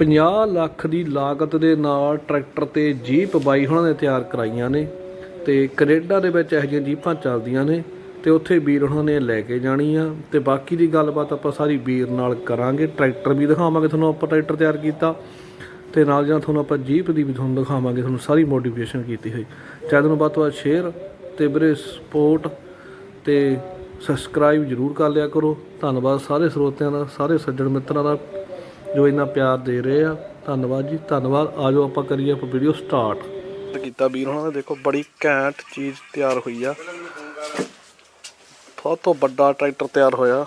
50 ਲੱਖ ਦੀ ਲਾਗਤ ਦੇ ਨਾਲ ਟਰੈਕਟਰ ਤੇ ਜੀਪ ਬਾਈ ਹੁਣਾਂ ਨੇ ਤਿਆਰ ਕਰਾਈਆਂ ਨੇ ਤੇ ਕੈਨੇਡਾ ਦੇ ਵਿੱਚ ਇਹੋ ਜਿਹੀਆਂ ਜੀਪਾਂ ਚੱਲਦੀਆਂ ਨੇ ਤੇ ਉੱਥੇ ਵੀਰ ਉਹਨਾਂ ਨੇ ਲੈ ਕੇ ਜਾਣੀ ਆ ਤੇ ਬਾਕੀ ਦੀ ਗੱਲਬਾਤ ਆਪਾਂ ਸਾਰੀ ਵੀਰ ਨਾਲ ਕਰਾਂਗੇ। ਟਰੈਕਟਰ ਵੀ ਦਿਖਾਵਾਂਗੇ ਤੁਹਾਨੂੰ ਆਪਾਂ ਟਰੈਕਟਰ ਤਿਆਰ ਕੀਤਾ ਤੇ ਨਾਲ ਜਾਂ ਤੁਹਾਨੂੰ ਆਪਾਂ ਜੀਪ ਦੀ ਵੀ ਤੁਹਾਨੂੰ ਦਿਖਾਵਾਂਗੇ, ਤੁਹਾਨੂੰ ਸਾਰੀ ਮੋਡੀਫਿਕੇਸ਼ਨ ਕੀਤੀ ਹੋਈ। ਚੈਨਲ ਨੂੰ ਵੱਧ ਤੋਂ ਵੱਧ ਸ਼ੇਅਰ ਤੇ ਵੀਰੇ ਸਪੋਰਟ ਤੇ ਸਬਸਕ੍ਰਾਈਬ ਜਰੂਰ ਕਰ ਲਿਆ ਕਰੋ। ਧੰਨਵਾਦ ਸਾਰੇ ਸਰੋਤਿਆਂ ਦਾ, ਸਾਰੇ ਸੱਜਣ ਮਿੱਤਰਾਂ ਦਾ। ਜੋ ਇੰਨਾ ਪਿਆਰ ਦੇ ਰਹੇ ਆ। ਧੰਨਵਾਦ ਜੀ। ਧੰਨਵਾਦ। ਆਜੋ ਆਪਾਂ ਕਰੀਏ ਆਪਾਂ ਵੀਡੀਓ ਸਟਾਰਟ ਕੀਤਾ ਵੀਰ ਉਹਨਾਂ ਨੇ ਦੇਖੋ ਬੜੀ ਘੈਂਟ ਚੀਜ਼ ਤਿਆਰ ਹੋਈ ਆ। ਬਹੁਤ ਤੋਂ ਵੱਡਾ ਟਰੈਕਟਰ ਤਿਆਰ ਹੋਇਆ।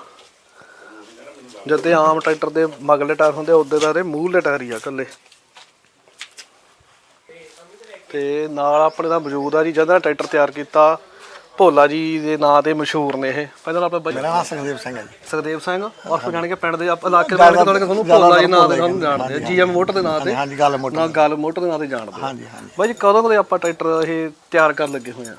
ਜਦੇ ਆਮ ਟਰੈਕਟਰ ਦੇ ਮਗਲੇ ਟਾਇਰ ਹੁੰਦੇ ਉਹਦੇ ਦਾ ਇਹਦੇ ਮੂਹਲੇ ਟਾਇਰ ਹੀ ਆ ਇਕੱਲੇ। ਤੇ ਨਾਲ ਆਪਣੇ ਦਾ ਮੌਜੂਦ ਆ ਜੀ ਜਿਹਦਾ ਟਰੈਕਟਰ ਤਿਆਰ ਕੀਤਾ। ਭੋਲਾ ਜੀ ਦੇ ਨਾਂ ਤੇ ਮਸ਼ਹੂਰ ਨੇ ਇਹ। ਪਹਿਲਾਂ ਆਪਾਂ ਬਾਈ ਮੇਰਾ ਨਾਮ ਸੁਖਦੇਵ ਸਿੰਘ ਹੈ ਜੀ। ਸੁਖਦੇਵ ਸਿੰਘ ਔਰ ਜਾਣ ਕੇ ਪਿੰਡ ਦੇ ਆਪ- ਇਲਾਕੇ ਦੇ ਨਾਲ ਤੁਹਾਨੂੰ ਭੋਲਾ ਜੀ ਨਾਂ ਦੇ ਸਾਨੂੰ ਜਾਣਦੇ ਆ ਜੀਐਮ ਮੋਟਰ ਦੇ ਨਾਂ ਤੇ। ਹਾਂਜੀ ਗੱਲ ਮੋਟੀ ਨਾਲ ਗੱਲ ਮੋਟਰ ਦੇ ਨਾਂ ਤੇ ਜਾਣਦੇ। ਹਾਂਜੀ ਹਾਂਜੀ। ਬਾਈ ਜੀ ਕਦੋਂ ਕਦੇ ਆਪਾਂ ਟਰੈਕਟਰ ਇਹ ਤਿਆਰ ਕਰਨ ਲੱਗੇ ਹੋਏ ਆ?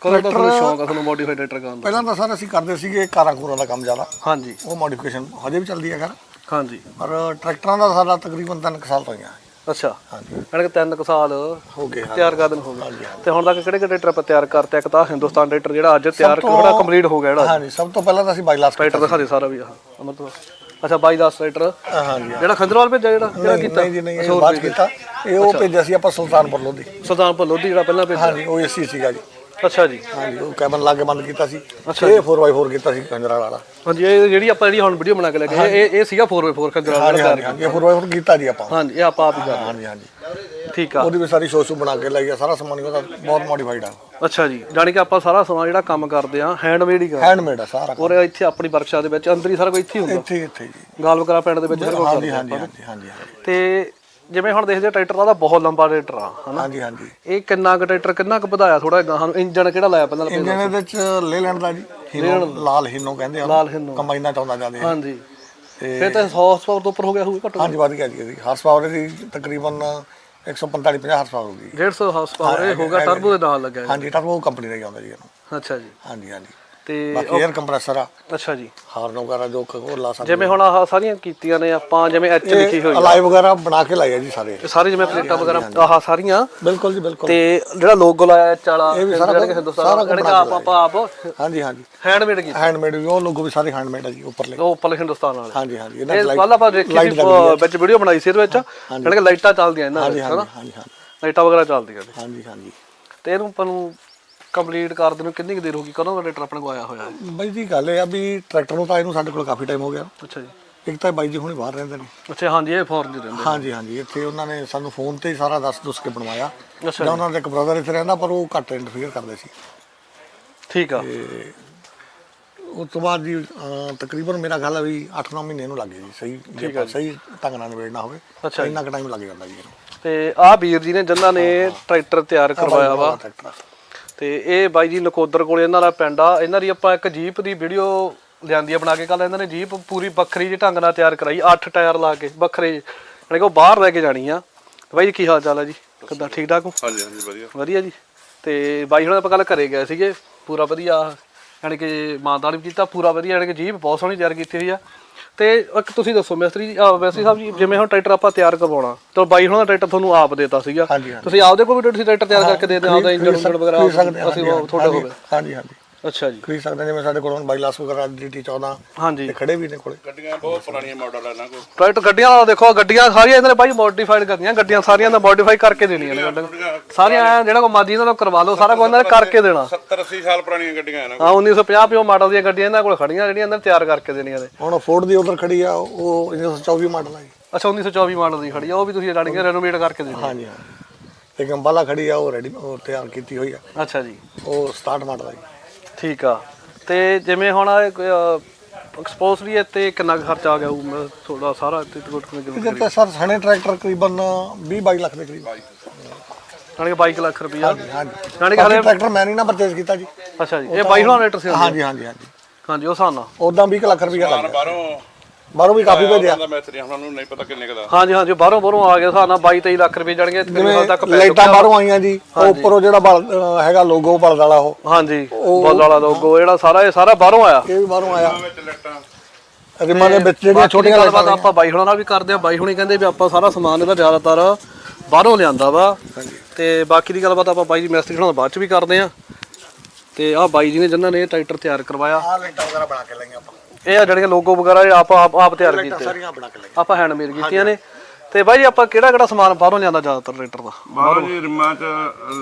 ਕਦੋਂ ਦਾ ਤੁਹਾਨੂੰ ਸ਼ੌਂਕ ਆ ਤੁਹਾਨੂੰ ਮੋਡੀਫਾਈਡ ਟਰੈਕਟਰ ਕਰਨ ਦਾ? ਪਹਿਲਾਂ ਤਾਂ ਸਰ ਅਸੀਂ ਕਰਦੇ ਸੀਗੇ ਕਾਰਾਂ ਕੂਰਾਂ ਦਾ ਕੰਮ ਜ਼ਿਆਦਾ। ਹਾਂਜੀ। ਉਹ ਮੋਡੀਫਿਕੇਸ਼ਨ ਹਜੇ ਵੀ ਚੱਲਦੀ ਹੈ ਘਰ। ਹਾਂਜੀ। ਪਰ ਟਰੈਕਟਰਾਂ ਦਾ ਸਾਡਾ ਤਕਰੀਬਨ 3 ਸਾਲ ਤੋਂ ਹੀ ਆ। ਅੱਛਾ। ਹਾਂਜੀ। ਕਿ ਤਿੰਨ ਕੁ ਸਾਲ ਹੋ ਗਏ ਹਾਂ ਤਿਆਰ ਕਰਨ ਹੋ ਗਏ। ਤੇ ਹੁਣ ਤੱਕ ਕਿਹੜੇ ਕਿਹੜੇ ਟਰੈਕਟਰ ਤਿਆਰ ਕਰਤੇ? ਇੱਕ ਤਾਂ ਹਿੰਦੁਸਤਾਨ ਟਰੈਕਟਰ ਜਿਹੜਾ ਅੱਜ ਤਿਆਰ ਕਿਹੜਾ ਕੰਪਲੀਟ ਹੋ ਗਿਆ ਜਿਹੜਾ। ਹਾਂਜੀ ਸਭ ਤੋਂ ਪਹਿਲਾਂ ਤਾਂ ਅਸੀਂ ਬਾਈਲਾਸ ਟਰੈਕਟਰ ਦਿਖਾ ਦੇ ਸਾਰਾ ਵੀ ਆਹ ਅਮਰਤ ਅੱਛਾ 22 10 ਟਰੈਕਟਰ ਹਾਂਜੀ ਜਿਹੜਾ ਖੰਦਰਵਾਲ ਭੇਜਿਆ ਜਿਹੜਾ? ਜਿਹੜਾ ਕੀਤਾ? ਨਹੀਂ ਜੀ ਨਹੀਂ ਇਹ ਕੀਤਾ। ਇਹ ਉਹ ਭੇਜਿਆ ਸੀ ਆਪਾਂ ਸੁਲਤਾਨਪੁਰ ਲੋਧੀ। ਸੁਲਤਾਨਪੁਰ ਲੋਧੀ ਜਿਹੜਾ ਪਹਿਲਾਂ ਭੇਜਿਆ। ਹਾਂਜੀ ਉਹ ਏਸੀ ਸੀਗਾ ਜੀ। ਅੱਛਾ ਜੀ। ਹਾਂਜੀ ਉਹ ਕੈਬਨ ਲਾ ਕੇ ਬੰਦ ਕੀਤਾ ਸੀ। ਇਹ 4x4 ਕੀਤਾ ਸੀ ਕੰਜਰਾ ਵਾਲਾ। ਹਾਂਜੀ ਇਹ ਜਿਹੜੀ ਆਪਾਂ ਜਿਹੜੀ ਹੁਣ ਵੀਡੀਓ ਬਣਾ ਕੇ ਲੈ ਕੇ ਆਏ, ਇਹ ਇਹ ਸੀਗਾ 4x4 ਖੰਦਰਵਾਲ ਹਾਂਜੀ ਵਾਲਾ ਹਾਂਜੀ ਹਾਂਜੀ ਇਹ 4x4 ਕੀਤਾ ਜੀ ਆਪਾਂ। ਹਾਂਜੀ ਇਹ ਆਪਾਂ ਆਪ ਹੀ ਕਰਦੇ ਹਾਂਜੀ ਹਾਂਜੀ। ਹਾਂ। ਠੀਕ ਆ। ਉਹਦੀ ਵੀ ਸਾਰੀ ਸ਼ੋਸ਼ੂ ਬਣਾ ਕੇ ਲਾਈ ਆ ਸਾਰਾ ਸਮਾਨ ਹੀ ਉਹਦਾ ਬਹੁਤ ਮੋਡੀਫਾਈਡ ਆ। ਅੱਛਾ ਜੀ ਜਾਣੀ ਕਿ ਆਪਾਂ ਸਾਰਾ ਸਮਾਨ ਜਿਹੜਾ ਕੰਮ ਕਰਦੇ ਆ ਹੈਂਡਮੇਡ ਹੀ ਕਰਦੇ ਹੈਂਡਮੇਡ ਆ ਸਾਰਾ ਔਰ ਇੱਥੇ ਆਪਣੀ ਵਰਕਸ਼ਾਪ ਦੇ ਵਿੱਚ ਅੰਦਰ ਹੀ ਸਾਰਾ ਕੁਝ ਇੱਥੇ ਹੀ ਹੁੰਦਾ। ਇੱਥੇ ਇੱਥੇ ਜੀ ਗਾਲਵਕਰਾ ਪਿੰਡ ਦੇ ਵਿੱਚ ਕੁਛ ਹਾਂਜੀ ਹਾਂਜੀ ਹਾਂਜੀ ਹਾਂਜੀ ਹਾਂਜੀ। ਤੇ ਜਿਵੇਂ ਹੁਣ ਦੇਖਦੇ ਟਰੈਕਟਰ ਦਾ ਤਾਂ ਬਹੁਤ ਲੰਬਾ ਟਰੈਕਟਰ ਆ ਹਨਾ? ਹਾਂਜੀ ਹਾਂਜੀ। ਇਹ ਕਿੰਨਾ ਕੁ ਟਰੈਕਟਰ ਕਿੰਨਾ ਕੁ ਵਧਾਇਆ ਥੋੜਾ ਗਾਹਾਂ ਨੂੰ ਇੰਜਨ ਕਿਹੜਾ ਲਾਇਆ ਪਹਿਲਾਂ ਇੰਜਨ ਇਹਦੇ ਵਿੱਚ ਲੈ ਲੈਣ ਦਾ ਜੀ ਹੀਨੋ ਲਾਲ ਹੀਨੋ ਕਹਿੰਦੇ ਆ ਲਾਲ ਹਿੰਨੋ। ਕੰਬਾਈਨਾਂ ਚਾਹੁੰਦਾ ਜਾਂਦੇ ਆ। ਹਾਂਜੀ। ਤੇ ਫਿਰ ਤਾਂ 100 ਪਾਵਰ ਤੋਂ ਉੱਪਰ ਹੋ ਗਿਆ ਹੋਊਗਾ ਘੱਟੋ ਹਾਂਜੀ ਵਧ ਗਿਆ ਜੀ ਇਹਦੀ ਹਾਰਸ ਪਾਵਰ ਦੀ ਤਕਰੀਬਨ 145 50 ਹਾਰਸ ਪਾਵਰ ਹੋਊਗੀ। 150 ਹਾਰਸ ਪਾਵਰ ਇਹ ਹੋਗਾ ਟਰਬੋ ਦੇ ਨਾਲ ਲੱਗਿਆ ਹਾਂਜੀ ਟਰਬੋ ਕੰਪਨੀ ਦਾ ਹੀ ਆਉਂਦਾ ਜੀ ਇਹਨੂੰ। ਅੱਛਾ ਜੀ। ਹਾਂਜੀ ਹਾਂਜੀ। ਤੇ ਬਾਕੀ 에ਅਰ ਕੰਪਰੈਸਰ ਆ। ਅੱਛਾ ਜੀ। ਹਾਰਨ ਵਗੈਰਾ ਜੋ ਕ- ਹੋਰ ਲਾ ਸਕਦੇ ਜਿਵੇਂ ਹੁਣ ਆਹ ਸਾਰੀਆਂ ਕੀਤੀਆਂ ਨੇ ਆਪਾਂ ਜਿਵੇਂ ਐਚ ਲਿਖੀ ਹੋਈ ਆ। ਅਲਾਈ ਵਗੈਰਾ ਬਣਾ ਕੇ ਲਾਏ ਆ ਜੀ ਸਾਰੇ। ਇਹ ਸਾਰੇ ਜਿਵੇਂ ਪਲੇਟਾਂ ਵਗੈਰਾ ਆਹ ਸਾਰੀਆਂ। ਬਿਲਕੁਲ ਜੀ ਬਿਲਕੁਲ। ਤੇ ਜਿਹੜਾ ਲੋਗੋ ਲਾਇਆ ਐਚ ਵਾਲਾ ਇਹ ਵੀ ਸਾਰਾ ਜਿਹੜਾ ਕਿ ਹਿੰਦੁਸਤਾਨ ਦਾ ਆਪ ਆਪਾਂ ਆਪ ਹਾਂਜੀ ਹਾਂਜੀ। ਹੈਂਡਮੇਡ ਕੀਤਾ। ਹੈਂਡਮੇਡ ਉਹ ਲੋਗੋ ਵੀ ਸਾਰੇ ਹੈਂਡਮੇਡ ਆ ਜੀ ਉੱਪਰਲੇ। ਉਹ ਉੱਪਰ ਹਿੰਦੁਸਤਾਨ ਵਾਲੇ। ਹਾਂਜੀ ਹਾਂਜੀ। ਇਹਨਾਂ ਕੱਲ ਆਪਾਂ ਦੇਖੀ ਸੀ ਵਿੱਚ ਵੀਡੀਓ ਬਣਾਈ ਸੀ ਇਹਦੇ ਵਿੱਚ। ਜਿਹੜੇ ਕਿ ਲਾਈਟਾਂ ਚੱਲਦੀਆਂ ਇਹਨਾਂ ਹਾਂਜੀ ਹਾਂਜੀ ਹਨਾ ਹਾਂਜੀ ਹਾਂਜੀ। ਲਾਈਟਾਂ ਵਗੈਰਾ ਚੱਲਦੀਆਂ ਨੇ। ਹਾਂਜੀ ਹਾਂਜੀ। ਤੇ ਇਹਨੂੰ ਆਪਾਂ ਨੂੰ ਕੰਪਲੀਟ ਕਰਦੇ ਨੂੰ ਕਿੰਨੀ ਕੁ ਦੇਰ ਹੋ ਗਈ ਕਦੋਂ ਦਾ ਟਰੈਕਟਰ ਆਪਣੇ ਕੋਲ ਆਇਆ ਹੋਇਆ ਹੈ? ਬਾਈ ਜੀ ਗੱਲ ਇਹ ਆ ਵੀ ਟਰੈਕਟਰ ਨੂੰ ਤਾਂ ਇਹਨੂੰ ਸਾਡੇ ਕੋਲ ਕਾਫੀ ਟਾਈਮ ਹੋ ਗਿਆ। ਅੱਛਾ ਜੀ। ਇੱਕ ਤਾਂ ਬਾਈ ਜੀ ਹੁਣੇ ਬਾਹਰ ਰਹਿੰਦੇ ਨੇ। ਅੱਛਾ ਹਾਂਜੀ ਇਹ ਫੋਰਨ ਦੇ ਰਹਿੰਦੇ ਹਾਂਜੀ ਹਾਂਜੀ ਇੱਥੇ ਉਹਨਾਂ ਨੇ ਸਾਨੂੰ ਫੋਨ ਤੇ ਹੀ ਸਾਰਾ ਦੱਸ ਦੁੱਸ ਕੇ ਬਣਵਾਇਆ। ਅੱਛਾ ਉਹਨਾਂ ਦਾ ਇੱਕ ਬ੍ਰਦਰ ਇੱਥੇ ਰਹਿੰਦਾ ਪਰ ਉਹ ਘੱਟ ਇੰਟਰਫੇਅਰ ਕਰਦੇ ਸੀ। ਠੀਕ ਆ। ਤੇ ਉਸ ਤੋਂ ਬਾਅਦ ਜੀ ਅਹ, ਤਕਰੀਬਨ ਮੇਰਾ ਖਿਆਲ ਹੈ ਵੀ 8-9 ਮਹੀਨੇ ਨੂੰ ਲੱਗੇ ਜੀ। ਸਹੀ ਜੇ ਆਪਾਂ ਸਹੀ ਢੰਗ ਨਾਲ ਨਿਬੇੜਨਾ ਹੋਵੇ ਅੱਛਾ ਇੰਨਾ ਕੁ ਟਾਈਮ ਲੱਗ ਜਾਂਦਾ ਜੀ ਇਹਨੂੰ। ਤੇ ਆਹ ਵੀਰ ਜੀ ਨੇ ਜਿਨ੍ਹਾਂ ਨੇ ਟਰੈਕਟਰ ਤਿਆਰ ਕਰਵਾਇਆ ਵਾ। ਟਰੈਕਟਰ ਤੇ ਇਹ ਬਾਈ ਜੀ ਨਕੋਦਰ ਕੋਲੇ ਇਹਨਾਂ ਦਾ ਪਿੰਡ ਆ। ਇਹਨਾਂ ਦੀ ਆਪਾਂ ਇੱਕ ਜੀਪ ਦੀ ਵੀਡੀਓ ਲਿਆਂਦੀ ਆ ਬਣਾ ਕੇ। ਕੱਲ ਇਹਨਾਂ ਨੇ ਜੀਪ ਪੂਰੀ ਵੱਖਰੀ ਜਿਹੀ ਢੰਗ ਨਾਲ ਤਿਆਰ ਕਰਾਈ। 8 ਟਾਇਰ ਲਾ ਕੇ ਵੱਖਰੇ ਯਾਨੀ ਕਿ ਉਹ ਬਾਹਰ ਲੈ ਕੇ ਜਾਣੀ ਆ। ਬਾਈ ਜੀ ਕੀ ਹਾਲ ਚਾਲ ਆ ਜੀ? ਕਿੱਦਾਂ ਠੀਕ ਠਾਕ ਹੋ? ਹਾਂਜੀ ਹਾਂਜੀ ਵਧੀਆ। ਵਧੀਆ ਜੀ। ਤੇ ਬਾਈ ਹੁਣ ਆਪਾਂ ਕੱਲ ਘਰੇ ਗਏ ਸੀਗੇ। ਪੂਰਾ ਵਧੀਆ ਯਾਨੀ ਕਿ ਮਾਨਦਾਨ ਵੀ ਕੀਤਾ। ਪੂਰਾ ਵਧੀਆ ਯਾਨੀ ਕਿ ਜੀਪ ਬਹੁਤ ਸੋਹਣੀ ਤਿਆਰ ਕੀਤੀ ਹੋਈ ਆ। ਤੇ ਇੱਕ ਤੁਸੀਂ ਦੱਸੋ ਮਿਸਤਰੀ ਜੀ ਆਹ ਮਿਸਤਰੀ ਸਾਹਿਬ ਜੀ ਜਿਵੇਂ ਹੁਣ ਟਰੈਕਟਰ ਆਪਾਂ ਤਿਆਰ ਕਰਵਾਉਣਾ ਤਾਂ ਬਾਈ ਹੁਣ ਦਾ ਟਰੈਕਟਰ ਤੁਹਾਨੂੰ ਆਪ ਦੇਤਾ ਸੀਗਾ ਹਾਂਜੀ, ਹਾਂਜੀ। ਤੁਸੀਂ ਆਪਦੇ ਕੋਲ ਵੀ ਤੁਸੀਂ ਟਰੈਕਟਰ ਤਿਆਰ ਕਰਕੇ ਦੇ ਦਿਓ ਆਪਦਾ ਇੰਜਨ ਵਗੈਰਾ ਅਸੀਂ ਉਹ ਤੁਹਾਡੇ ਹੋਵੇ ਹਾਂਜੀ ਹਾਂਜੀ ਅੱਛਾ ਜੀ। ਖਰੀਦ ਸਕਦੇ ਹਾਂ, ਜਿਵੇਂ ਸਾਡੇ ਕੋਲ ਹੁਣ ਬਾਈਲਾਸ ਵਗੈਰਾ ਡੀਟੀ 14 ਹਾਂਜੀ। ਤੇ ਖੜੇ ਵੀ ਨੇ ਕੋਲੇ। ਗੱਡੀਆਂ ਬਹੁਤ ਪੁਰਾਣੀਆਂ ਮਾਡਲ ਆ ਇਹਨਾਂ ਕੋਲ। ਟਰੈਕਟਰ ਗੱਡੀਆਂ ਦਾ ਦੇਖੋ ਗੱਡੀਆਂ ਸਾਰੀਆਂ ਇਹਨਾਂ ਨੇ ਬਾਈ ਮੋਡੀਫਾਈਡ ਕਰਨੀਆਂ। ਗੱਡੀਆਂ ਸਾਰੀਆਂ ਦਾ ਮੋਡੀਫਾਈ ਕਰਕੇ ਦੇਣੀਆਂ ਨੇ ਗੱਡੀਆਂ। ਸਾਰੀਆਂ ਐਂ ਜਿਹੜਾ ਕੋ ਮਾਦੀ ਇਹਨਾਂ ਨੂੰ ਕਰਵਾ ਲਓ ਸਾਰਾ ਕੁਝ ਇਹਨਾਂ ਨੇ ਕਰਕੇ ਦੇਣਾ। 70 80 ਸਾਲ ਪੁਰਾਣੀਆਂ ਗੱਡੀਆਂ ਇਹਨਾਂ ਕੋਲ। ਹਾਂ 1950 ਪਿਓ ਮਾਡਲ ਦੀਆਂ ਗੱਡੀਆਂ ਇਹਨਾਂ ਕੋਲ ਖੜੀਆਂ ਜਿਹੜੀਆਂ ਇਹਨਾਂ ਨੇ ਤਿਆਰ ਕਰਕੇ ਦੇਣੀਆਂ ਨੇ। ਹੁਣ ਫੋਰਡ ਦੀ ਉਧਰ ਖੜੀ ਆ ਉਹ 1924 ਮਾਡਲ ਆ ਜੀ। ਅੱਛਾ 1924 ਮਾਡਲ ਦੀ ਖੜੀ ਆ ਉਹ ਵੀ ਤੁਸੀਂ ਜਾਣੀ ਕਿ ਰੈਨੋਵੇਟ ਕਰਕੇ ਦੇਣੀ ਹਾਂਜੀ ਹਾਂ। ਇੱਕ ਅੰਬਾਲਾ ਖੜੀ ਆ ਉਹ ਰੈਡੀ ਉਹ ਤਿਆਰ ਕੀਤੀ ਹੋਈ ਆ। ਅੱਛਾ ਜੀ। ਉਹ 67 ਮਾਡਲ ਆ ਜੀ। ਠੀਕ ਆ। ਤੇ ਜਿਵੇਂ ਹੁਣ ਐਕਸਪੋਜ਼ ਵੀ ਤੇ ਕਿੰਨਾ ਕੁ ਖਰਚਾ ਆ ਗਿਆ ਉਹ ਥੋੜਾ ਸਾਰਾ ਇੱਥੇ ਟੁੱਟ ਕੇ ਇਹਦੇ ਤੇ ਸਰ ਸਣੇ ਟਰੈਕਟਰ ਤਕਰੀਬਨ 20 22 ਲੱਖ ਦੇ ਕਰੀਬ ਜਾਣੀ ਕਿ 22 ਲੱਖ ਰੁਪਇਆ ਹਾਂਜੀ ਜਾਣੀ ਕਿ ਬਾਕੀ ਟਰੈਕਟਰ ਮੈਂ ਨਹੀਂ ਨਾ ਪਰਚੇਸ ਕੀਤਾ ਜੀ। ਅੱਛਾ ਜੀ ਇਹ 22 ਰੇਟਰ ਸੀ ਹਾਂਜੀ ਹਾਂਜੀ ਹਾਂਜੀ। ਹਾਂਜੀ ਉਹ ਨਾਲ। ਉਦਾਂ 20 ਕੁ ਲੱਖ ਰੁਪਇਆ ਲੱਗ ਗਿਆ। ਬਾਹਰੋਂ ਵੀ ਕਾਫੀ ਭੇਜਿਆ। ਦਾ ਮੈਥਰੀ ਉਹਨਾਂ ਨੂੰ ਨਹੀਂ ਪਤਾ ਕਿੰਨੇ ਕਦਾ ਹਾਂਜੀ ਹਾਂਜੀ ਬਾਹਰੋਂ ਬਾਹਰੋਂ ਆ ਗਿਆ ਹਿਸਾਬ ਨਾਲ 22 23 ਲੱਖ ਰੁਪਏ ਜਾਣਗੇ ਹਾਲ ਤੱਕ ਪੈ ਲਾਈਟਾਂ ਬਾਹਰੋਂ ਆਈਆਂ ਜੀ ਉਹ ਉੱਪਰੋਂ ਜਿਹੜਾ ਬਲ ਅਹ ਹੈਗਾ ਲੋਗੋ ਬਲਦ ਵਾਲਾ ਉਹ। ਹਾਂਜੀ ਬੋਲ ਵਾਲਾ ਲੋਗੋ ਜਿਹੜਾ ਸਾਰਾ ਇਹ ਸਾਰਾ ਬਾਹਰੋਂ ਆਇਆ। ਇਹ ਵੀ ਬਾਹਰੋਂ ਆਇਆ। ਵਿੱਚ ਲੱਟਾਂ। ਰਿਮਾਂ ਦੇ ਵਿੱਚ ਜਿਹੜੀਆਂ ਛੋਟੀਆਂ ਗੱਲਬਾਤ ਆਪਾਂ ਬਾਈ ਹੁਣਾਂ ਨਾਲ ਵੀ ਕਰਦੇ ਆ ਬਾਈ ਹੁਣੀ ਕਹਿੰਦੇ ਵੀ ਆਪਾਂ ਸਾਰਾ ਸਮਾਨ ਇਹਦਾ ਜ਼ਿਆਦਾਤਰ ਬਾਹਰੋਂ ਲਿਆਂਦਾ ਵਾ। ਤੇ ਬਾਕੀ ਦੀ ਗੱਲਬਾਤ ਆਪਾਂ ਬਾਈ ਜੀ ਮਿਸਤਰੀ ਹੁਣਾਂ ਨਾਲ ਬਾਅਦ ਚ ਵੀ ਕਰਦੇ ਆ ਤੇ ਆਹ ਬਾਈ ਜੀ ਨੇ ਜਿਨ੍ਹਾਂ ਨੇ ਇਹ ਟਰੈਕਟਰ ਤਿਆਰ ਕਰਵਾਇਆ। ਆਹ ਲਾਈਟਾਂ ਵਗੈਰਾ ਬਣਾ ਕੇ ਲਈਆਂ ਆਪਾਂ। ਇਹ ਆ ਜਿਹੜੀਆਂ ਲੋਗੋ ਵਗੈਰਾ ਇਹ ਆਪ ਆਪ ਆਪ ਤਿਆਰ ਕੀਤੇ। ਸਾਰੀਆਂ ਕੇ ਆਪਾਂ ਹੈਂਡਮੇਡ ਕੀਤੀਆਂ ਨੇ। ਤੇ ਬਾਈ ਜੀ ਆਪਾਂ ਕਿਹੜਾ ਕਿਹੜਾ ਸਮਾਨ ਬਾਹਰੋਂ ਲਿਆਂਦਾ ਜ਼ਿਆਦਾਤਰ ਟਰੈਕਟਰ ਦਾ? ਬਾਹਰ ਜੀ ਰਿਮਾਂ ਚ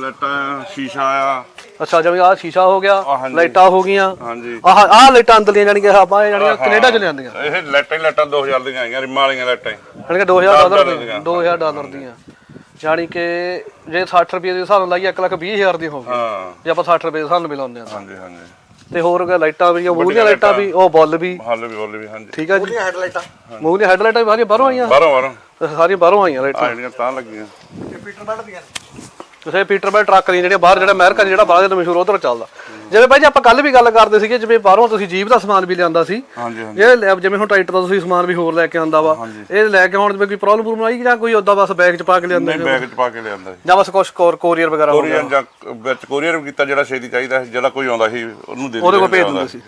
ਲੱਟਾਂ ਸ਼ੀਸ਼ਾ ਆ। ਅੱਛਾ ਜਿਵੇਂ ਆਹ ਸ਼ੀਸ਼ਾ ਹੋ ਗਿਆ। ਲਾਈਟਾਂ ਹੋ ਗਈਆਂ। ਹਾਂਜੀ। ਆਹ ਆਹ ਲਾਈਟਾਂ ਅੰਦਰਲੀਆਂ ਜਾਣੀ ਕਿ ਆਪਾਂ ਇਹ ਜਾਣੀਆਂ ਕੈਨੇਡਾ ਚ ਲਿਆਂਦੀਆਂ। ਇਹ ਲੱਟਾਂ ਹੀ ਲੱਟਾਂ 2000 ਦੀਆਂ ਆਈਆਂ ਰਿਮਾਂ ਵਾਲੀਆਂ ਲੱਟਾਂ ਹੀ। ਜਾਣੀ ਕਿ 2000 ਡਾਲਰ ਦੀਆਂ। ਦੀਆਂ। 2000 ਡਾਲਰ ਦੀਆਂ। ਜਾਣੀ ਕਿ ਜੇ 60 ਰੁਪਏ ਦੇ ਹਿਸਾਬ ਨਾਲ ਲਾਈਏ 1 ਲੱਖ 20 ਹਜ਼ਾਰ ਦੀ ਹੋ ਗਈ। ਹਾਂ। ਜੇ ਆਪਾਂ 60 ਰੁਪਏ ਦੇ ਹਿਸਾਬ ਨਾਲ ਮਿਲਾਉਂਦੇ ਆ ਹਾਂਜੀ ਹਾਂਜੀ। ਤੇ ਹੋਰ ਕੋਈ ਲਾਈਟਾਂ ਵੀ ਮੂਹਰੀਆਂ ਲਾਈਟਾਂ ਵੀ ਉਹ ਬੁੱਲ ਵੀ। ਹੱਲ ਵੀ ਬੋਲ ਵੀ ਹਾਂਜੀ। ਠੀਕ ਆ ਜੀ। ਉਹਦੀਆਂ ਹੈਡਲਾਈਟਾਂ। ਮੂਹਰੀਆਂ ਹੈਡਲਾਈਟਾਂ ਵੀ ਸਾਰੀਆਂ ਬਾਹਰੋਂ ਆਈਆਂ? ਬਾਹਰੋਂ ਬਾਹਰੋਂ। ਸਾਰੀਆਂ ਬਾਹਰੋਂ ਆਈਆਂ ਲਾਈਟਾਂ। ਜਿਹੜੀਆਂ ਤਾਂ ਲੱਗੀਆਂ। ਇਹ ਪੀਟਰ ਬੈਲਟ ਦੀਆਂ ਤੁਸੀਂ ਪੀਟਰਬੈਲ ਟਰੱਕ ਦੀਆਂ ਜਿਹੜੀਆਂ ਬਾਹਰ ਜਿਹੜਾ ਅਮਰੀਕਾ ਜਿਹੜਾ ਬਾਹਰ ਦਾ ਮਸ਼ਹੂਰ ਉਧਰ ਚੱਲਦਾ। ਜਿਵੇਂ ਭਾਈ ਜੀ ਆਪਾਂ ਕੱਲ ਵੀ ਗੱਲ ਕਰਦੇ ਸੀਗੇ ਜਿਵੇਂ ਬਾਹਰੋਂ ਤੁਸੀਂ ਜੀਪ ਦਾ ਸਮਾਨ ਵੀ ਲਿਆਂਦਾ ਸੀ। ਹਾਂਜੀ ਹਾਂਜੀ। ਇਹ ਲੈ- ਜਿਵੇਂ ਹੁਣ ਟਰੈਕਟਰ ਦਾ ਤੁਸੀਂ ਸਮਾਨ ਵੀ ਹੋਰ ਲੈ ਕੇ ਆਂਦਾ ਵਾ। ਇਹ ਲੈ ਕੇ ਆਉਣ ਜਿਵੇਂ ਕੋਈ ਪ੍ਰੋਬਲਮ ਪ੍ਰੋਬਲਮ ਆਈ ਜਾਂ ਕੋਈ ਉਦਾਂ ਬਸ ਬੈਗ 'ਚ ਪਾ ਕੇ ਲਿਆਂਦਾ ਨਹੀਂ ਬੈਗ ਚ ਪਾ ਕੇ ਲਿਆਂਦਾ ਸੀ। ਜਾਂ ਬਸ ਕੁਝ ਕੋਰੀਅਰ ਵਗੈਰਾ ਹੋ ਗਿਆ ਕੋਰੀਅਰ ਜਾਂ ਵਿੱਚ ਕੋਰੀਅਰ ਵੀ ਕੀਤਾ ਜਿਹੜਾ ਛੇਤੀ ਚਾਹੀਦਾ ਸੀ ਜਿਹੜਾ ਕੋਈ ਆਉਂਦਾ ਸੀ ਉਹਨੂੰ ਦੇ ਉਹਦੇ ਕੋਲ ਦਿੰਦੇ ਭੇਜ ਦਿੰਦੇ ਸੀ।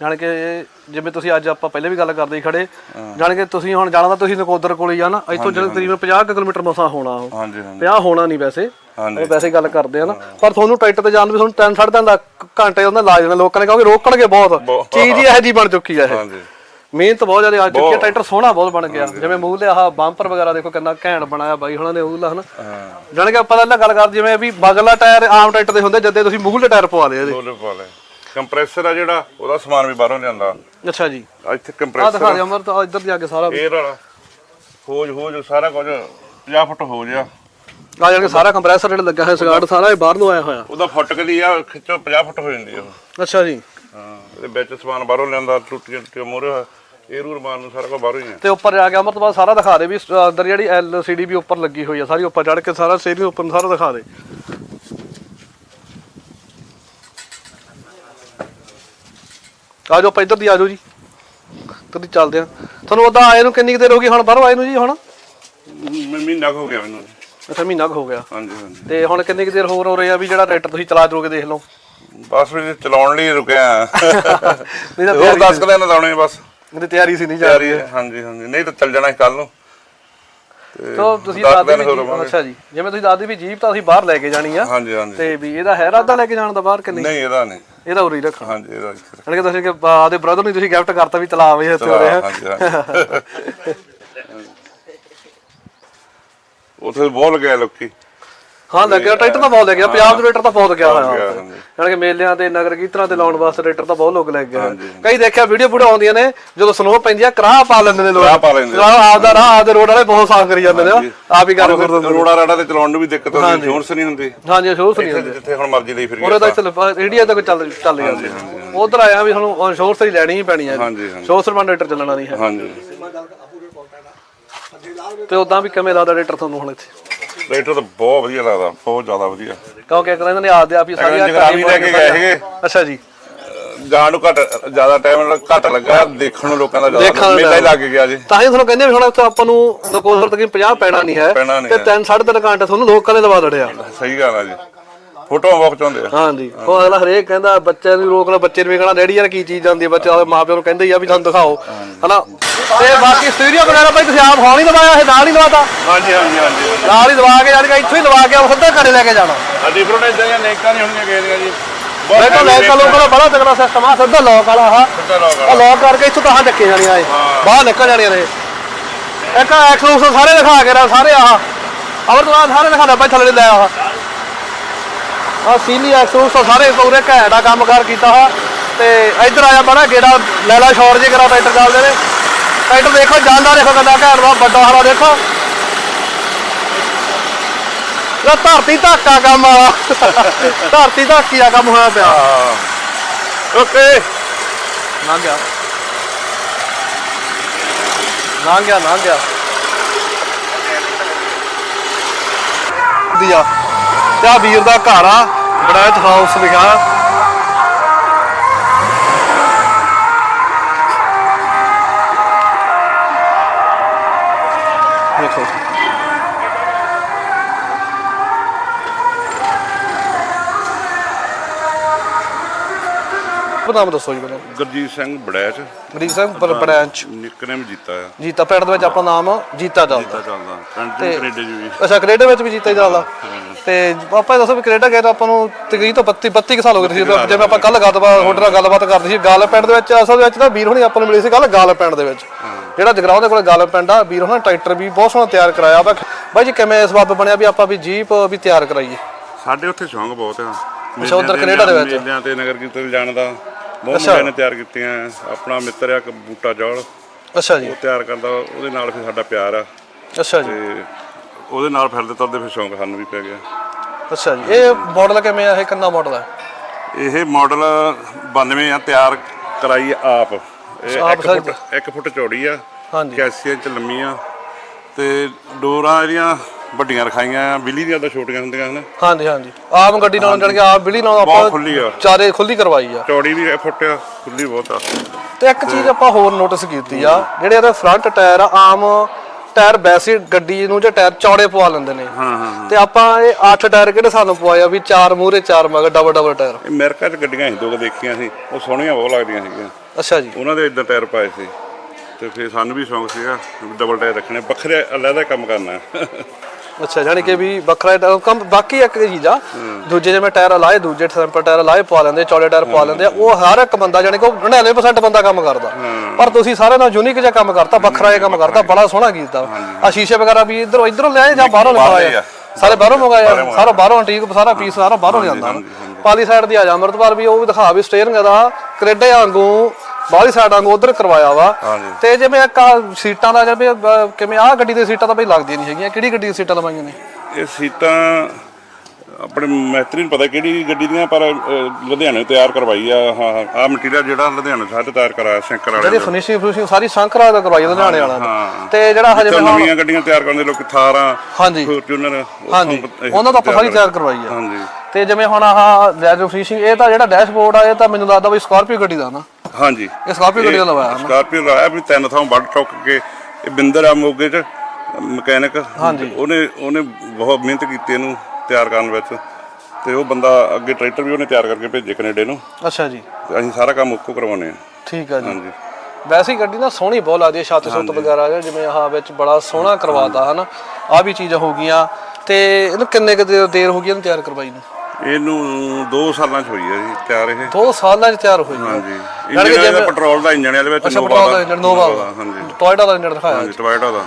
ਜਾਣ ਕੇ ਜਿਵੇਂ ਤੁਸੀਂ ਅੱਜ ਆਪਾਂ ਪਹਿਲੇ ਵੀ ਗੱਲ ਕਰਦੇ ਸੀ ਖੜੇ ਜਾਣ ਕੇ ਤੁਸੀਂ ਹੁਣ ਜਾਣਾ ਤਾਂ ਤੁਸੀਂ ਨਕੋਦਰ ਕੋਲ ਹੀ ਜਾਣਾ ਇੱਥੋਂ ਜਿਹੜੇ ਤਕਰੀਬਨ 50 ਕੁ ਕਿਲੋਮੀਟਰ ਮਸਾ ਹੋਣਾ ਉਹ। ਹਾਂਜੀ ਹਾਂਜੀ। 50 ਹੋਣਾ ਨਹੀਂ ਵੈਸੇ। ਉਹ ਵੈਸੇ ਗੱਲ ਕਰਦੇ ਆ ਨਾ। ਪਰ ਤੁਹਾਨੂੰ ਟਰੈਕਟਰ ਤੇ ਜਾਣ ਵੀ ਤੁਹਾਨੂੰ ਤਿੰਨ ਸਾਢੇ ਤਿੰਨ ਦਾ ਘੰਟੇ ਉਹਦਾ ਲਾ ਜਾਣਾ ਲੋਕਾਂ ਨੇ ਕਿਉਂਕਿ ਰੋਕਣਗੇ ਬਹੁਤ। ਚੀਜ਼ ਹੀ ਇਹੋ ਜੀ ਬਣ ਚੁੱਕੀ ਆ ਇਹ। ਹਾਂਜੀ। ਮਿਹਨਤ ਬਹੁਤ ਜ਼ਿਆਦਾ ਆ ਚੁੱਕੀ ਹੈ ਟਰੈਕਟਰ ਸੋਹਣਾ ਬਹੁਤ ਬਣ ਗਿਆ। ਜਿਵੇਂ ਮੂੰਹ ਲਿਆ ਆਹ ਬੰਪਰ ਵਗੈਰਾ ਦੇਖੋ ਕਿੰਨਾ ਘੈਂਟ ਬਣਾਇਆ ਬਾਈ ਹੁਣਾਂ ਨੇ ਉਹਲਾ ਹਨਾ। ਜਾਣ ਕੇ ਆਪਾਂ ਤਾਂ ਗੱਲ ਕਰਦੇ ਜਿਵੇਂ ਵੀ ਮਗਲਾ ਟਾਇਰ ਆਮ ਟਰੈਕਟਰ ਦੇ ਹੁੰਦੇ ਜਦੇ ਤੁਸੀਂ ਮੂਹਲੇ ਟਾਇਰ ਪਵਾ ਲਏ ਇਹਦੇ ਕੰਪਰੈਸਰ ਆ ਜਿਹੜਾ ਉਹਦਾ ਸਮਾਨ ਵੀ ਬਾਹਰੋਂ ਲਿਆਂਦਾ। ਅੱਛਾ ਜੀ। ਆ ਇੱਥੇ ਕੰਪਰੈਸਰ ਦਿਖਾ ਦੇ ਅਮਰ ਤਾਂ ਇੱਧਰ ਜਾ ਕੇ ਸਾਰਾ। 에ਅਰ ਵਾਲਾ। ਹੋਜ ਹੋਜ ਸਾਰਾ ਕੁਝ 50 ਫੁੱਟ ਹੋ ਗਿਆ। ਆ ਜਾਣ ਕੇ ਸਾਰਾ ਕੰਪਰੈਸਰ ਜਿਹੜਾ ਲੱਗਾ ਹੋਇਆ ਸਗਾਰਡ ਸਾਰਾ ਇਹ ਬਾਹਰ ਨੂੰ ਆਇਆ ਹੋਇਆ। ਉਹਦਾ ਫੁੱਟ ਕਦੀ ਆ ਖਿੱਚੋ 50 ਫੁੱਟ ਹੋ ਜਾਂਦੀ ਆ ਉਹ। ਅੱਛਾ ਜੀ। ਹਾਂ ਇਹਦੇ ਵਿੱਚ ਸਮਾਨ ਬਾਹਰੋਂ ਲਿਆਂਦਾ ਟੁੱਟੀਆਂ ਟੁੱਟੀਆਂ ਮੋਰੇ ਇਹ ਰੂਰ ਮਾਰਨ ਨੂੰ ਸਾਰਾ ਕੁਝ ਬਾਹਰੋਂ ਹੀ ਆ। ਤੇ ਉੱਪਰ ਜਾ ਕੇ ਅਮਰ ਤੋਂ ਬਾਅਦ ਸਾਰਾ ਦਿਖਾ ਦੇ ਵੀ ਸ- ਅੰਦਰ ਜਿਹੜੀ ਐਲਸੀਡੀ ਵੀ ਉੱਪਰ ਲੱਗੀ ਹੋਈ ਆ ਸਾਰੀ ਉੱਪਰ ਚੜ ਕੇ ਸਾਰਾ ਸਟੇਰਿੰਗ ਉੱਪਰ ਨੂੰ ਸਾਰਾ ਦਿਖਾ ਦੇ। ਆ ਜਾਓ ਆਪਾਂ ਇੱਧਰ ਦੀ ਆ ਜਾਓ ਜੀ। ਕਦੀ ਚੱਲਦੇ ਆ। ਤੁਹਾਨੂੰ ਉਦਾਂ ਆਏ ਨੂੰ ਕਿੰਨੀ ਕੁ ਦੇਰ ਹੋ ਗਈ ਹੁਣ ਬਾਹਰੋਂ ਆਏ ਨੂੰ ਜੀ ਹੁਣ? ਮੈਂ ਮਹੀਨਾ ਕੁ ਹੋ ਗਿਆ ਮੈਨੂੰ। ਅੱਛਾ ਮਹੀਨਾ ਕੁ ਹੋ ਗਿਆ। ਹਾਂਜੀ ਹਾਂਜੀ। ਤੇ ਹੁਣ ਕਿੰਨੀ ਕੁ ਦੇਰ ਹੋਰ ਹੋ ਰਹੀ ਆ ਵੀ ਜਿਹੜਾ ਟਰੈਕਟਰ ਤੁਸੀਂ ਚਲਾ ਚਲੋ ਕੇ ਦੇਖ ਲਓ? ਬਸ ਵੀ ਚਲਾਉਣ ਲਈ ਰੁਕਿਆ ਨਹੀਂ ਤਾਂ ਹੋਰ 10 ਕੁ ਦਿਨ ਲਾਉਣੇ ਬਸ। ਇਹਦੀ ਤਿਆਰੀ ਸੀ ਨਹੀਂ ਜਾ ਤਿਆਰੀ ਹੈ ਹਾਂਜੀ ਹਾਂਜੀ। ਨਹੀਂ ਤਾਂ ਚੱਲ ਜਾਣਾ ਕੱਲ ਨੂੰ। ਤੇ ਤੋ ਤੁਸੀਂ ਦਸ ਦੱਸਦੇ ਦਿਨ ਵੀ ਹੋਰ ਜੀਪ- ਰਵਾਂਗੇ। ਅੱਛਾ ਜੀ। ਜਿਵੇਂ ਤੁਸੀਂ ਦੱਸਦੇ ਵੀ ਜੀਪ ਤਾਂ ਅਸੀਂ ਬਾਹਰ ਲੈ ਕੇ ਜਾਣੀ ਆ। ਹਾਂਜੀ ਹਾਂਜੀ। ਤੇ ਵੀ ਇਹਦਾ ਹੈ ਰਾਦਾ ਲੈ ਕੇ ਜਾਣ ਦਾ ਬਾਹਰ ਕਿ ਨਹੀਂ? ਨਹੀਂ ਇਹਦਾ ਨਹੀਂ। ਇਹਦਾ ਉਰੀ ਰੱਖਣਾ। ਹਾਂਜੀ ਇਹਦਾ ਇੱਥੇ ਜਾਣੀ ਕਿ ਤੁਸੀਂ ਕਿ ਆਦੇ ਬ੍ਰਦਰ ਨੂੰ ਤੁਸੀਂ ਗਿਫਟ ਕਰਤਾ ਵੀ ਚਲਾ ਆਵੇ ਇੱਥੇ ਉਰੇ ਹਾਂਜੀ ਹਾਂਜੀ। ਉੱਥੇ ਬਹੁਤ ਗਏ ਲੋਕੀ। ਹਾਂ ਲੱਗਿਆ ਟਰੈਕਟਰ ਤਾਂ ਬਹੁਤ ਲੱਗਿਆ ਪੰਜਾਬ ਦੇ ਟਰੈਕਟਰ ਤਾਂ ਬਹੁਤ ਗਿਆ ਹੋਇਆ। ਜਾਣੀ ਕਿ ਮੇਲਿਆਂ ਤੇ ਨਗਰ ਕੀਰਤਨਾਂ ਤੇ ਲਾਉਣ ਵਾਸਤੇ ਟਰੈਕਟਰ ਤਾਂ ਬਹੁਤ ਲੋਕ ਲੱਗ ਗਏ। ਕਈ ਦੇਖਿਆ ਵੀਡੀਓ ਵੀਡੀਓ ਆਉਂਦੀਆਂ ਨੇ ਜਦੋਂ ਸਨੋ ਪੈਂਦੀ ਆ ਕਰਾਹ ਪਾ ਲੈਂਦੇ ਨੇ ਲੋਕ। ਕਰਾਹ ਪਾ ਲੈਂਦੇ ਨੇ। ਕਰਾਹ ਆਪਦਾ ਰਾਹ ਆਪਦੇ ਰੋਡ ਵਾਲੇ ਬਹੁਤ ਸਾਫ਼ ਕਰੀ ਜਾਂਦੇ ਨੇ। ਆਪ ਹੀ ਕਰ ਕਰ ਦਿੰਦੇ ਨੇ। ਰੋੜਾ ਰਾੜਾ ਤੇ ਚਲਾਉਣ ਨੂੰ ਵੀ ਦਿੱਕਤ ਹੁੰਦੀ ਇੰਸ਼ੋਰੈਂਸ ਨਹੀਂ ਹੁੰਦੀ। ਹਾਂਜੀ ਸ਼ੋਰਸ ਨਹੀਂ ਹੁੰਦੇ। ਜਿੱਥੇ ਹੁਣ ਮਰਜ਼ੀ ਲਈ ਫਿਰ ਉਹਦੇ ਤਾਂ ਇੱਥੇ ਇੰਡੀਆ ਤੱਕ ਚੱਲ ਚੱਲ ਜਾਂਦੇ ਉਧਰ ਆਇਆ ਵੀ ਤੁਹਾਨੂੰ ਇੰਸ਼ੋਰੈਂਸ ਹੀ ਲੈਣੀ ਹੀ ਪੈਣੀ ਹੈ। ਹਾਂਜੀ ਹਾਂਜੀ। ਸ਼ੋਰਸ ਰਮਨ ਟਰੈਕਟਰ ਚੱਲਣਾ ਨਹੀਂ ਹੈ। ਹਾਂਜੀ। ਤੇ ਉਦਾਂ ਵੀ ਕਿਵੇਂ ਲੱਗਦਾ ਟਰੈਕਟਰ ਤੁਹਾਨੂੰ ਹੁਣ ਇੱਥੇ? ਰੇਟਰ ਤਾਂ ਬਹੁਤ ਵਧੀਆ ਲੱਗਦਾ ਬਹੁਤ ਜ਼ਿਆਦਾ ਵਧੀਆ। ਕਿਉਂਕਿ ਇੱਕ ਤਾਂ ਇਹਨਾਂ ਨੇ ਆਪਦੇ ਆਪ ਹੀ ਸਾਰੀਆਂ ਜਗਰਾਵੀ ਲੈ ਕੇ ਗਏ ਸੀਗੇ। ਅੱਛਾ ਜੀ। ਜਾਣ ਨੂੰ ਘੱਟ ਜ਼ਿਆਦਾ ਟਾਈਮ ਘੱਟ ਲੱਗਾ ਦੇਖਣ ਨੂੰ ਲੋਕਾਂ ਦਾ ਦੇਖਣ ਜ਼ਿਆਦਾ ਨੂੰ ਮੇਲਾ ਹੀ ਲੱਗ ਗਿਆ ਜੀ। ਤਾਂ ਹੀ ਤੁਹਾਨੂੰ ਕਹਿੰਦੇ ਵੀ ਹੁਣ ਇੱਥੇ ਆਪਾਂ ਨੂੰ ਨਕੋਦਰ ਤੱਕ 50 ਪੈਣਾ ਨਹੀਂ ਹੈ ਪੈਣਾ ਨਹੀਂ ਤੇ ਹੈ। ਤਿੰਨ ਸਾਢੇ ਤਿੰਨ ਘੰਟੇ ਤੁਹਾਨੂੰ ਲੋਕਾਂ ਨੇ ਲਵਾ ਦੜਿਆ ਸਹੀ ਗੱਲ ਆ ਜੀ। ਫੋਟੋਆਂ ਬਹੁਤ ਚਾਹੁੰਦੇ ਆ। ਹਾਂਜੀ। ਉਹ ਅਗਲਾ ਹਰੇਕ ਕਹਿੰਦਾ ਬੱਚੇ ਨੂੰ ਰੋਕ ਲਓ ਬੱਚੇ ਨੂੰ ਵੀ ਕਹਣਾ ਡੈਡੀ ਯਾਰ ਕੀ ਚੀਜ਼ ਜਾਂਦੀ ਹੈ ਬੱਚੇ ਮਾਪਿਆਂ ਨੂੰ ਕਹਿੰਦੇ ਹੀ ਆ ਵੀ ਸਾਨੂੰ ਦਿਖਾਓ। ਹਨਾ? ਤੇ ਬਾਕੀ ਸਟੂਡੀਓ ਵਗੈਰਾ ਭਾਈ ਤੁਸੀਂ ਆਪ ਹੌਲੀ ਲਵਾਇਆ ਇਹ ਨਾਲ ਹੀ ਲਵਾਤਾ? ਹਾਂਜੀ ਹਾਂਜੀ ਹਾਂਜੀ। ਨਾਲ ਹੀ ਲਵਾ ਕੇ ਜਾਣੀ ਕਿ ਇੱਥੋਂ ਹੀ ਲਵਾ ਕੇ ਉਹ ਸਿੱਧਾ ਘਰੇ ਲੈ ਕੇ ਜਾਣਾ। ਆ ਡਿਫਰੈਂਟ ਇਦਾਂ ਦੀਆਂ ਨੇਕਾਂ ਨਹੀਂ ਹੋਣੀਆਂ ਦੀਆਂ ਜੀ। ਮੈਂ ਤਾਂ ਲੈ ਕੇ ਲੋਕਾਂ ਦਾ ਬੜਾ ਤਗੜਾ ਸਿਸਟਮ ਆ ਸਿੱਧਾ ਲੋਕ ਵਾਲਾ ਆ ਸਿੱਧਾ ਲੋਕ ਆ ਲੋਕ ਕਰਕੇ ਇੱਥੋਂ ਤਾਂ ਚੱਕੇ ਜਾਣੀਆਂ ਏ ਬਾਹਰ ਨਿਕਲ ਜਾਣੀਆਂ ਨੇ। ਇੱਕ ਐਕਸਲੂਸ ਸਾਰੇ ਦਿਖਾ ਕੇ ਰਾ ਸਾਰੇ ਆਹ। ਅਵਰ ਤੋਂ ਸਾਰੇ ਦਿਖਾ ਦੇ ਭਾਈ ਥੱਲੇ ਲੈ ਆਹ। ਆ ਸੀਲੀ ਐਕਸਲੂਸ ਤਾਂ ਸਾਰੇ ਪੂਰੇ ਘੈਂਟ ਆ ਕੰਮ ਕਾਰ ਕੀਤਾ ਆ ਤੇ ਇੱਧਰ ਆਇਆ ਬੜਾ ਗੇੜਾ ਲੈਲਾ ਸ਼ੌਰ ਜੇ ਕਰਾ ਟਰੈਕਟਰ ਚੱਲਦੇ ਨੇ। ਟਰੈਕਟਰ ਦੇਖੋ ਜਾਂਦਾ ਦੇਖੋ ਕਿੰਨਾ ਘੈਂਟ ਵਾ ਵੱਡਾ ਹਾਲਾ ਦੇਖੋ। ਇਹ ਧਰਤੀ ਧਾਕਾ ਕੰਮ ਆ। ਧਰਤੀ ਧਾਕੀ ਦਾ ਕੰਮ ਹੋਇਆ ਪਿਆ। ਓਕੇ। ਲੰਘ ਗਿਆ। ਲੰਘ ਗਿਆ ਲੰਘ ਗਿਆ। ਦੀਆ ਤੇ ਆਹ ਵੀਰ ਦਾ ਘਰ ਆ। ਬੜੈਤ ਹਾਊਸ ਲਿਖਿਆ। ਦੇਖੋ। ਨਾਮ ਦੱਸੋ ਜੀ ਮੈਨੂੰ ਗੁਰਜੀਤ ਸਿੰਘ ਬੜੈਚ। ਮਰੀਕ ਸਿੰਘ ਬਰ- ਬ੍ਰਾਂਚ ਨਿਕਨੇਮ ਜੀਤਾ ਆ। ਜੀਤਾ ਪਿੰਡ ਦੇ ਵਿੱਚ ਆਪਣਾ ਨਾਮ ਜੀਤਾ ਚੱਲਦਾ ਜੀਤਾ ਚੱਲਦਾ। ਪਿੰਡ ਤੇ- ਚ ਕੈਨੇਡਾ ਜੀ ਅੱਛਾ ਕੈਨੇਡਾ ਵਿੱਚ ਵੀ ਜੀਤਾ ਹੀ ਚੱਲਦਾ। ਤੇ ਆਪਾਂ ਇਹ ਦੱਸੋ ਵੀ ਕੈਨੇਡਾ ਗਏ ਤਾਂ ਆਪਾਂ ਨੂੰ ਤਕਰੀਬਨ ਤਾਂ 32 32 ਕੁ ਸਾਲ ਹੋ ਗਏ ਸੀ। ਜਿਵੇਂ ਆਪਾਂ ਕੱਲ ਗੱਲਬਾਤ ਤੁਹਾਡੇ ਨਾਲ ਗੱਲਬਾਤ ਕਰਦੇ ਸੀ ਗਾਲ ਪਿੰਡ ਦੇ ਵਿੱਚ ਅਸਲ ਵਿੱਚ ਨਾ ਵੀਰ ਹੁਣੀ ਆਪਾਂ ਨੂੰ ਮਿਲੀ ਸੀ ਕੱਲ ਗਾਲ ਪਿੰਡ ਦੇ ਵਿੱਚ। ਜਿਹੜਾ ਜਗਰਾਉਂ ਦੇ ਕੋਲ ਗਾਲ ਪਿੰਡ ਆ ਵੀਰ ਹੁਣਾਂ ਟਰੈਕਟਰ ਵੀ ਬਹੁਤ ਸੋਹਣਾ ਤਿਆਰ ਕਰਾਇਆ ਵਾ। ਬਾਈ ਜੀ ਕਿਵੇਂ ਇਸ ਬਾਬਤ ਬਣਿਆ ਵੀ ਆਪਾਂ ਵੀ ਜੀਪ ਵੀ ਤਿਆਰ ਕਰਾਈਏ? ਸਾਡੇ ਉੱਥੇ ਸ਼ੌਂਕ ਬਹੁਤ ਆ। ਅੱਛਾ, ਉੱਧਰ ਕੈਨੇਡਾ ਦੇ ਵਿੱਚ? ਮੇਲਿਆਂ ਤੇ ਨਗਰ ਕੀਰਤਨ ਜਾਣ ਦਾ। ਬਹੁਤ ਮੁੰਡਿਆਂ ਨੇ ਤਿਆਰ ਕੀਤੀਆਂ। ਆਪਣਾ ਮਿੱਤਰ ਆ ਬੂਟਾ ਜੌਲ ਅੱਛਾ ਜੀ। ਉਹ ਤਿਆਰ ਕਰਦਾ ਉਹਦੇ ਨਾਲ ਫਿਰ ਸਾਡਾ ਪਿਆਰ ਆ। ਅੱਛਾ ਜੀ। ਤੇ ਉਹਦੇ ਨਾਲ ਫਿਰਦੇ ਤੁਰਦੇ ਫਿਰ ਸ਼ੌਂਕ ਸਾਨੂੰ ਵੀ ਪੈ ਗਿਆ। ਅੱਛਾ ਜੀ ਇਹ ਮਾਡਲ ਕਿਵੇਂ ਆ? ਇਹ ਕਿੰਨਾ ਮਾਡਲ ਹੈ ਇਹ ਮਾਡਲ 92 ਆ ਤਿਆਰ ਕਰਾਈ ਆਪ। ਇਹ ਆਪ 1 ਫੁੱਟ 1 ਫੁੱਟ ਚੌੜੀ ਆ ਹਾਂਜੀ। 81 ਇੰਚ ਲੰਮੀ ਆ ਤੇ ਡੋਰਾਂ ਇਹਦੀਆਂ ਵੱਡੀਆਂ ਰਖਾਈਆਂ ਆ ਬਿੱਲੀ ਦੀਆਂ ਤਾਂ ਛੋਟੀਆਂ ਹੁੰਦੀਆਂ ਹਨ। ਹਾਂਜੀ ਹਾਂਜੀ। ਆਮ ਗੱਡੀ ਨਾਲ ਜਾਣ ਕੇ ਆਪ ਬਿਲੀ ਨਾਲ ਆਪਾਂ ਆ। ਚਾਰੇ ਖੁੱਲੀ ਕਰਵਾਈ ਆ। ਚੌੜੀ ਵੀ 1 ਫੁੱਟ ਆ ਖੁੱਲੀ ਬਹੁਤ ਆ। ਤੇ ਇੱਕ ਚੀਜ਼ ਆਪਾਂ ਹੋਰ ਨੋਟਿਸ ਕੀਤੀ ਆ ਜਿਹੜੇ ਇਹਦੇ ਫਰੰਟ ਟਾਇਰ ਆ ਆਮ ਟਾਇਰ ਵੈਸੇ ਗੱਡੀ ਨੂੰ ਜੇ ਟਾਇਰ ਚੌੜੇ ਪਵਾ ਲੈਂਦੇ ਨੇ। ਹਾਂ ਹਾਂ ਤੇ ਆਪਾਂ ਇਹ 8 ਟਾਇਰ ਕਿਹੜੇ ਸਾਨੂੰ ਪਵਾਏ ਆ? ਵੀ ਚਾਰ ਮੂਹਰੇ ਚਾਰ ਮਗਰ ਡਬਲ ਡਬਲ ਟਾਇਰ। ਇਹ ਅਮਰੀਕਾ 'ਚ ਗੱਡੀਆਂ ਸੀ ਦੋ ਦੇਖੀਆਂ ਸੀ। ਉਹ ਸੋਹਣੀਆਂ ਬਹੁਤ ਲੱਗਦੀਆਂ ਸੀਗੀਆਂ। ਅੱਛਾ ਜੀ। ਉਹਨਾਂ ਦੇ ਇਦਾਂ ਟਾਇਰ ਪਾਏ ਸੀ। ਤੇ ਫਿਰ ਸਾਨੂੰ ਵੀ ਸ਼ੌਂਕ ਸੀਗਾ ਡਬਲ ਟਾਇਰ ਰੱਖਣੇ। ਵੱਖਰੇ ਅਲੱਗਾ ਕੰਮ ਕਰਨਾ। ਅੱਛਾ ਜਾਨੀ ਕਿ ਵੀ ਵੱਖਰਾ ਕੰਮ ਬਾਕੀ ਇੱਕ ਚੀਜ਼ ਆ ਦੂਜੇ ਜਿਵੇਂ ਟਾਇਰ ਲਾਏ ਦੂਜੇ ਸਿੰਪਲ ਟਾਇਰ ਲਾਏ ਪਵਾ ਲੈਂਦੇ ਚੌੜੇ ਟਾਇਰ ਪਵਾ ਲੈਂਦੇ ਉਹ ਹਰ ਇੱਕ ਬੰਦਾ ਜਾਨੀ ਕਿ ਉਹ 99% ਬੰਦਾ ਕੰਮ ਕਰਦਾ ਪਰ ਤੁਸੀਂ ਸਾਰਿਆਂ ਨਾਲ ਯੂਨੀਕ ਜਿਹਾ ਕੰਮ ਕਰਤਾ ਵੱਖਰਾ ਜਿਹਾ ਕੰਮ ਕਰਤਾ ਬੜਾ ਸੋਹਣਾ ਕੀਤਾ ਆ ਸ਼ੀਸ਼ੇ ਵਗੈਰਾ ਵੀ ਇਧਰੋਂ ਇਧਰੋਂ ਲਿਆਏ ਜਾਂ ਬਾਹਰੋਂ? ਆ। ਸਾਰੇ ਬਾਹਰੋਂ ਮੰਗਾਏ ਆ? ਸਾਰਾ ਬਾਹਰੋਂ ਅੰਟੀਕ ਸਾਰਾ ਪੀਸ ਸਾਰਾ ਬਾਹਰੋਂ ਜਾਂਦਾ ਪਾਲੀ ਸਾਈਡ ਦੀ ਆ ਜਾ ਅੰਮ੍ਰਿਤਪਾਲ ਵੀ ਉਹ ਵੀ ਦਿਖਾ ਵੀ ਸਟੇਅਰਿੰਗ ਦਾ ਕੈਨੇਡਾ ਵਾਂਗੂ ਬਾਹਲੀ ਸਾਈਡ ਵਾਂਗੂ ਉਧਰ ਕਰਵਾਇਆ ਵਾ। ਤੇ ਜਿਵੇਂ ਇੱਕ ਆਹ ਸੀਟਾਂ ਦਾ ਜਿਵੇਂ ਅਹ, ਕਿਵੇਂ ਆਹ ਗੱਡੀ ਦੇ ਸੀਟਾਂ ਤਾਂ ਬਈ ਲੱਗਦੀਆਂ ਨਹੀਂ ਹੈਗੀਆਂ। ਕਿਹੜੀ ਗੱਡੀ ਦੀ ਸੀਟਾਂ ਲਵਾਈਆਂ ਨੇ? ਇਹ ਸੀਟਾਂ ਆਪਣੇ ਮੈਤਰੀ ਨੂੰ ਪਤਾ ਕਿਹੜੀ ਗੱਡੀ ਦੀਆਂ ਪਰ ਅਹ, ਲੁਧਿਆਣੇ ਤਿਆਰ ਕਰਵਾਈ ਆ। ਹਾਂ ਆ ਮਟੀਰੀਅਲ ਜਿਹੜਾ ਲੁਧਿਆਣੇ ਸਾਡੇ ਤਿਆਰ ਕਰਾਇਆ ਸ਼ੰਕਰ ਵਾਲੇ ਜਿਹੜੀ ਫਿਨਿਸ਼ਿੰਗ ਫਿਨਿਸ਼ਿੰਗ ਸਾਰੀ ਸੰਕਰਾ ਦਾ ਕਰਵਾਈ ਲੁਧਿਆਣੇ ਵਾਲਾ ਨੇ। ਹਾਂ। ਤੇ ਜਿਹੜਾ ਹਜੇ ਤੇ ਮੈਂ ਨਵੀਆਂ ਗੱਡੀਆਂ ਤਿਆਰ ਕਰਨ ਦੇ ਲੋਕ ਥਾਰਾਂ ਹਾਂਜੀ। ਫੋਰਚੂਨਰ ਹਾਂਜੀ। ਉਹਨਾਂ ਦਾ ਆਪਾਂ ਸਾਰੀ ਤਿਆਰ ਕਰਵਾਈ ਆ। ਹਾਂਜੀ। ਤੇ ਜਿਵੇਂ ਹੁਣ ਆਹ ਲੈਦਰ ਫਿਨਿਸ਼ਿੰਗ ਇਹ ਤਾਂ ਜਿਹੜਾ ਡੈਸ਼ਬੋਰਡ ਆ ਇਹ ਤਾਂ ਮੈਨੂੰ ਲੱਗਦਾ ਬਈ ਸਕਾਰਪੀਓ ਗੱਡੀ ਦਾ ਨਾ। ਹਾਂਜੀ। ਇਹ ਸਕਾਰਪੀਓ ਗੱਡੀ ਦਾ ਲਵਾਇਆ ਨਾ ਸਕਾਰਪੀਓ ਲਾਇਆ ਵੀ ਤਿੰਨ ਥਾਂ ਵੱਢ ਟੁੱਕ ਕੇ ਇਹ ਬਿੰਦਰ ਆ ਮੋਗੇ ਚ ਮਕੈਨਿਕ। ਹਾਂਜੀ। ਉਹਨੇ ਉਹਨੇ ਬਹੁਤ ਮਿਹਨਤ ਕੀਤੀ ਇਹਨੂੰ ਤਿਆਰ ਕਰਨ ਵਿੱਚ। ਤੇ ਉਹ ਬੰਦਾ ਅੱਗੇ ਟਰੈਕਟਰ ਵੀ ਉਹਨੇ ਤਿਆਰ ਕਰਕੇ ਭੇਜੇ ਕੈਨੇਡਾ ਨੂੰ। ਅੱਛਾ ਜੀ। ਤੇ ਅਸੀਂ ਸਾਰਾ ਕੰਮ ਉੱਕੋ ਕਰਵਾਉਨੇ ਆ ਠੀਕ ਆ ਜੀ। ਹਾਂਜੀ। ਵੈਸੇ ਹੀ ਗੱਡੀ ਨਾ ਸੋਹਣੀ ਬਹੁਤ ਲੱਗਦੀ ਹੈ ਛੱਤ ਛੁੱਤ ਵਗੈਰਾ ਜਿਵੇਂ ਆਹ ਵਿੱਚ ਬੜਾ ਸੋਹਣਾ ਕਰਵਾਤਾ ਹਨਾ? ਆ ਵੀ ਚੀਜ਼ਾਂ ਹੋ ਗਈਆਂ। ਤੇ ਇਹਨੂੰ ਕਿੰਨੇ ਕੁ ਦੇਰ ਦੇਰ ਹੋ ਗਈ ਇਹਨੂੰ ਤਿਆਰ ਕਰਵਾਈ ਨੂੰ? ਇਹਨੂੰ 2 ਸਾਲਾਂ ਚ ਹੋਈ ਹੈ ਜੀ ਤਿਆਰ ਇਹ। ਦੋ ਸਾਲਾਂ 'ਚ ਤਿਆਰ ਹੋਈ ਹੈ ਹਾਂਜੀ। ਯਾਨੀ ਕਿ ਜਿਵੇਂ- ਪੈਟਰੋਲ ਦਾ ਇੰਜਨ ਇਹਦੇ ਵਿੱਚ ਅੱਛਾ ਪੈਟਰੋਲ ਦਾ ਇੰਜਨ ਨੋਵਾ ਹਾਂਜੀ। ਟੋਇਟਾ ਦਾ ਇੰਜਨ ਦਿਖਾਇਆ। ਹਾਂਜੀ ਟੋਇਟਾ ਦਾ।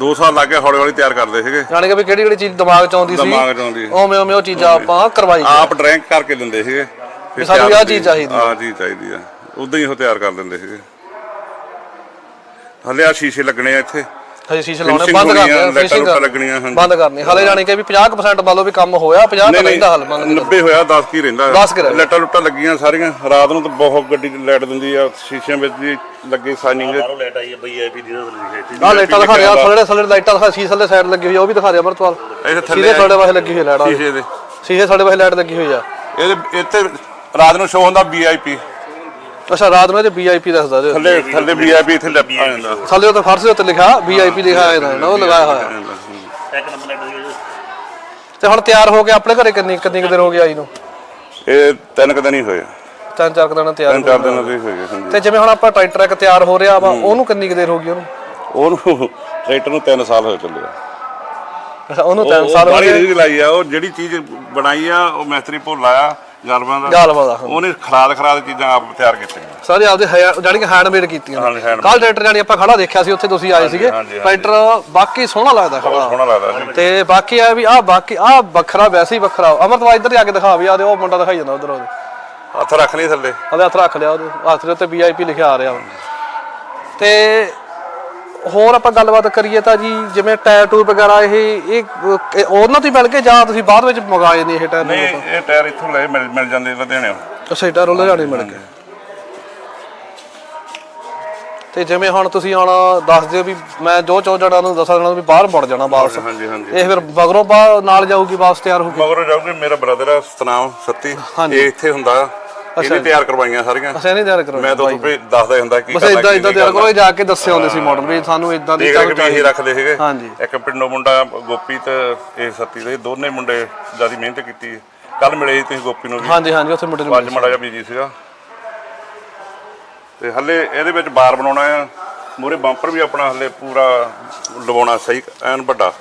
2 ਸਾਲ ਲੱਗ ਹੌਲੀ ਹੌਲੀ ਤਿਆਰ ਕਰਦੇ ਸੀਗੇ। ਜਾਣੀ ਕਿ ਵੀ ਕਿਹੜੀ ਕਿਹੜੀ ਚੀਜ਼ ਦਿਮਾਗ 'ਚ ਆਉਂਦੀ ਸੀ? ਦਿਮਾਗ ਚ ਆਉਂਦੀ ਉਵੇਂ ਉਵੇਂ ਉਹ ਚੀਜ਼ਾਂ ਆਪਾਂ ਕਰਵਾਈ ਆਪ ਡਰੈਂਕ ਕਰਕੇ ਦਿੰਦੇ ਸੀਗੇ। ਫਿਰ ਸਾਨੂੰ ਆਹ ਚੀਜ਼ ਚਾਹੀਦੀ ਆਹ ਚੀਜ਼ ਚਾਹੀਦੀ ਆ। ਉਦਾਂ ਹੀ ਉਹ ਤਿਆਰ ਕਰ ਦਿੰਦੇ ਸੀਗੇ। ਹਲੇ ਆ ਸ਼ੀਸ਼ੇ ਲੱਗਣੇ ਆ ਇੱਥੇ। ਹਜੇ ਸ਼ੀਸ਼ੇ ਲਾਉਣੇ ਬੰਦ ਆ, ਕਰਨੇ ਲਾਈਟਾਂ ਫਿਨਿਸ਼ਿੰਗ ਲੱਗਣੀਆਂ, ਹਾਂਜੀ। ਬੰਦ ਕਰਨੀ। ਹਲੇ ਜਾਣੀ ਕਿ ਵੀ 50% ਮੰਨ ਲਓ ਵੀ ਕੰਮ ਹੋਇਆ 50 ਤਾਂ ਰਹਿੰਦਾ ਹਲ ਮੰਨ ਲਓ। 90 ਹੋਇਆ 10 ਕੀ ਰਹਿੰਦਾ। 10 ਕੁ। ਲਾਈਟਾਂ ਲੁੱਟਾਂ ਲੱਗੀਆਂ ਸਾਰੀਆਂ। ਰਾਤ ਨੂੰ ਤਾਂ ਬਹੁਤ ਗੱਡੀ ਲਾਈਟ ਦਿੰਦੀ ਆ ਸ਼ੀਸ਼ਿਆਂ ਵਿੱਚ ਵੀ ਲੱਗੇ ਸਾਈਨਿੰਗ। ਬਾਹਰੋਂ ਲੈਟ ਆਈ ਹੈ ਬਈ ਆਈਪੀ ਦੀ ਨਾਲ ਲਿਖੇ ਆਹ ਲਾਈਟਾਂ ਦਿਖਾ ਰਿਹਾ ਥੱਲੇ ਥੱਲੇ ਲਾਈਟਾਂ ਦਿਖਾ ਸ਼ੀਸ਼ੇ ਥੱਲੇ ਸਾਈਡ ਲੱਗੀ ਹੋਈ ਆ ਉਹ ਵੀ ਦਿਖਾ ਰਿਹਾ ਥੱਲੇ ਸ਼ੀਸ਼ੇ ਥੱਲੇ ਵਾਹੇ ਲੱਗੀ ਹੋਈ ਲਾਈਟ ਸ਼ੀਸ਼ੇ ਦੇ। ਸ਼ੀਸ਼ੇ ਥੱਲੇ ਵਾਹੇ ਲਾਈਟ ਲੱਗੀ ਹੋਈ ਆ। ਇਹਦੇ ਇੱਥੇ ਰਾਤ ਨੂੰ ਸ਼ੋਅ ਹੁੰਦਾ ਵੀਆਈਪੀ ਅੱਛਾ ਰਾਤ ਨੂੰ ਇਹਦੇ ਵੀਆਈਪੀ ਦੱਸਦਾ ਜੀ ਥੱਲੇ ਥੱਲੇ ਵੀਆਈਪੀ ਇੱਥੇ ਲੱਗ ਜਾਂਦਾ ਥੱਲੇ ਉੱਤੇ ਫਰਸ਼ ਦੇ ਉੱਤੇ ਲਿਖਿਆ ਵੀਆਈਪੀ ਲਿਖਿਆ ਹੋਇਆ ਨਾ ਉਹ ਲਗਾਇਆ ਹੋਇਆ। ਇੱਕ ਨੰਬਰ ਲੈਟ ਦੀ ਤੇ ਹੁਣ ਤਿਆਰ ਹੋ ਕੇ ਆਪਣੇ ਘਰੇ ਕਿੰਨੀ ਕਿੰਨੀ ਕੁ ਦੇਰ ਹੋ ਗਈ ਆਈ ਨੂੰ? ਇਹ ਤਿੰਨ ਕਦੇ ਨਹੀਂ ਹੋਏ ਤਿੰਨ ਚਾਰ ਦਿਨ ਤਿਆਰ ਤਿੰਨ ਚਾਰ ਦਿਨਾਂ ਦੇ ਹੋਏ ਹਾਂਜੀ। ਤੇ ਜਿਵੇਂ ਹੁਣ ਆਪਾਂ ਟਰੈਕਟਰ ਇੱਕ ਤਿਆਰ ਹੋ ਰਿਹਾ ਵਾ ਉਹਨੂੰ ਕਿੰਨੀ ਕੁ ਦੇਰ ਹੋ ਗਈ ਉਹਨੂੰ? ਉਹਨੂੰ ਟਰੈਕਟਰ ਨੂੰ 3 ਸਾਲ ਹੋਏ ਚੱਲੇ ਆ। ਉਹਨੂੰ ਤਿੰਨ ਸਾਲ ਹੋ ਗਏ। ਰੀਝ ਲਾਈ ਆ ਉਹ ਜਿਹੜੀ ਚੀਜ਼ ਬਣਾਈ ਆ ਉਹ ਮਿਸਤਰੀ ਭੋਲਾ ਆ ਗਲਬਾਂ ਦਾ। ਗਾਲਵਾ ਦਾ ਉਹਨੇ ਖਰਾਦ ਖਰਾਦ ਚੀਜ਼ਾਂ ਆਪ ਤਿਆਰ ਕੀਤੀਆਂ। ਸਾਰੇ ਆਪਦੇ ਜਾਨੀ ਕਿ ਹੈਂਡਮੇਡ ਕੀਤੀਆਂ ਹਾਂਜੀ, handmade। ਕੱਲ ਟਰੈਕਟਰ ਜਾਨੀ ਆਪਾਂ ਖੜਾ ਦੇਖਿਆ ਸੀ ਉੱਥੇ ਤੁਸੀਂ ਆਏ ਸੀਗੇ। ਹਾਂਜੀ, ਹਾਂਜੀ। ਟਰੈਕਟਰ ਬਾਕੀ ਸੋਹਣਾ ਲੱਗਦਾ ਖੜਾ। ਸੋਹਣਾ ਲੱਗਦਾ ਸੀ। ਤੇ ਬਾਕੀ ਆ ਵੀ ਆ ਬਾਕੀ ਆ ਵੱਖਰਾ ਵੈਸੇ ਹੀ ਵੱਖਰਾ। ਅਮਰਤਵਾ ਇੱਧਰ ਜਾ ਕੇ ਦਿਖਾ ਵੀ ਆ ਦੇ ਉਹ ਮੁੰਡਾ ਦਿਖਾਈ ਜਾਂਦਾ ਉਧਰ ਉਹਦੇ ਹੱਥ ਰੱਖ ਲਈ ਥੱਲੇ। ਉਹਦੇ ਹੱਥ ਰੱਖ ਲਿਆ ਉਹਦੇ। ਹੱਥ ਦੇ ਉੱਤੇ ਵੀਆਈਪੀ ਲਿਖਿਆ ਆ ਰਿਹਾ। ਵਾ। ਤੇ ਹੋਰ ਆਪਾਂ ਗੱਲਬਾਤ ਕਰੀਏ ਤਾਂ ਜੀ ਜਿਵੇਂ ਟਾਇਰ ਟੂਰ ਵਗੈਰਾ ਇਹ ਇਹ ਇਹ ਉਹਨਾਂ ਤੋਂ ਹੀ ਮਿਲ ਕੇ ਜਾਂ ਤੁਸੀਂ ਬਾਅਦ ਵਿੱਚ ਮੰਗਾਏ ਨੇ ਇਹ ਟਾਇਰ ਨਹੀਂ ਇਹ ਟਾਇਰ ਇੱਥੋਂ ਲੈ ਮਿਲ ਮਿਲ ਜਾਂਦੇ ਲੁਧਿਆਣੇ ਅੱਛਾ ਇਹ ਟਾਇਰ ਲੁਧਿਆਣੇ ਮਿਲ ਕੇ ਤੇ ਜਿਵੇਂ ਹੁਣ ਤੁਸੀਂ ਹੁਣ ਦੱਸ ਦਿਓ ਵੀ ਮੈਂ ਜੋ ਚੋ ਜਣਾ ਨੂੰ ਦੱਸਾਂ ਜਣਾ ਵੀ ਬਾਹਰ ਮੁੜ ਜਾਣਾ ਵਾਪਸ। ਹਾਂਜੀ ਹਾਂਜੀ ਇਹ ਫਿਰ ਮਗਰੋਂ ਬਾ ਨਾਲ ਜਾਊਗੀ ਵਾਪਸ ਤਿਆਰ ਹੋ ਕੇ? ਮਗਰੋਂ ਜਾਊਗੇ ਮੇਰਾ ਬ੍ਰਦਰ ਆ ਸਤਨਾਮ ਸੱਤੀ। ਇਹ ਇੱਥੇ ਹੁੰਦਾ। ਇਹਨੇ ਤਿਆਰ ਕਰਵਾਈਆਂ ਸਾਰੀਆਂ। ਅਸੀਂ ਨਹੀਂ ਤਿਆਰ ਕਰੋ ਮੈਂ ਤਾਂ ਤੁਹਾਨੂੰ ਦੱਸਦਾ ਹੁੰਦਾ ਕੀ ਬਸ ਇਦਾਂ ਇਦਾਂ ਤਿਆਰ ਕਰੋ ਜਾ ਕੇ ਦੱਸਿਆ ਹੁੰਦੇ ਸੀ ਮਾਡਲ ਵੀ ਸਾਨੂੰ ਇਦਾਂ ਦੀ ਦੇਖ ਚੱਲ ਕੇ ਰੱਖਦੇ ਸੀਗੇ। ਹਾਂਜੀ। ਇੱਕ ਪਿੰਡੋਂ ਮੁੰਡਾ ਗੋਪੀ ਤੇ ਇਹ ਸੱਤੀ ਦੇ ਦੋਨੇ ਮੁੰਡੇ ਜ਼ਿਆਦਾ ਮਿਹਨਤ ਕੀਤੀ ਕੱਲ ਮਿਲੇ ਸੀ ਤੁਸੀਂ ਗੋਪੀ ਨੂੰ ਵੀ। ਹਾਂਜੀ ਹਾਂਜੀ ਉੱਥੇ ਮੁੰਡੇ ਨੂੰ ਅੱਜ ਮੜਾ ਜਿਹਾ ਬੀਜੀ ਸੀਗਾ। ਤੇ ਹੱਲੇ ਇਹਦੇ ਵਿੱਚ ਬਾਰ ਬਣਾਉਣਾ ਆ। ਮੂਰੇ ਬੰਪਰ ਵੀ ਆਪਣਾ ਹੱਲੇ ਪੂਰਾ ਲਵਾਉਣਾ ਸਹੀ ਐਨ ਵੱਡਾ।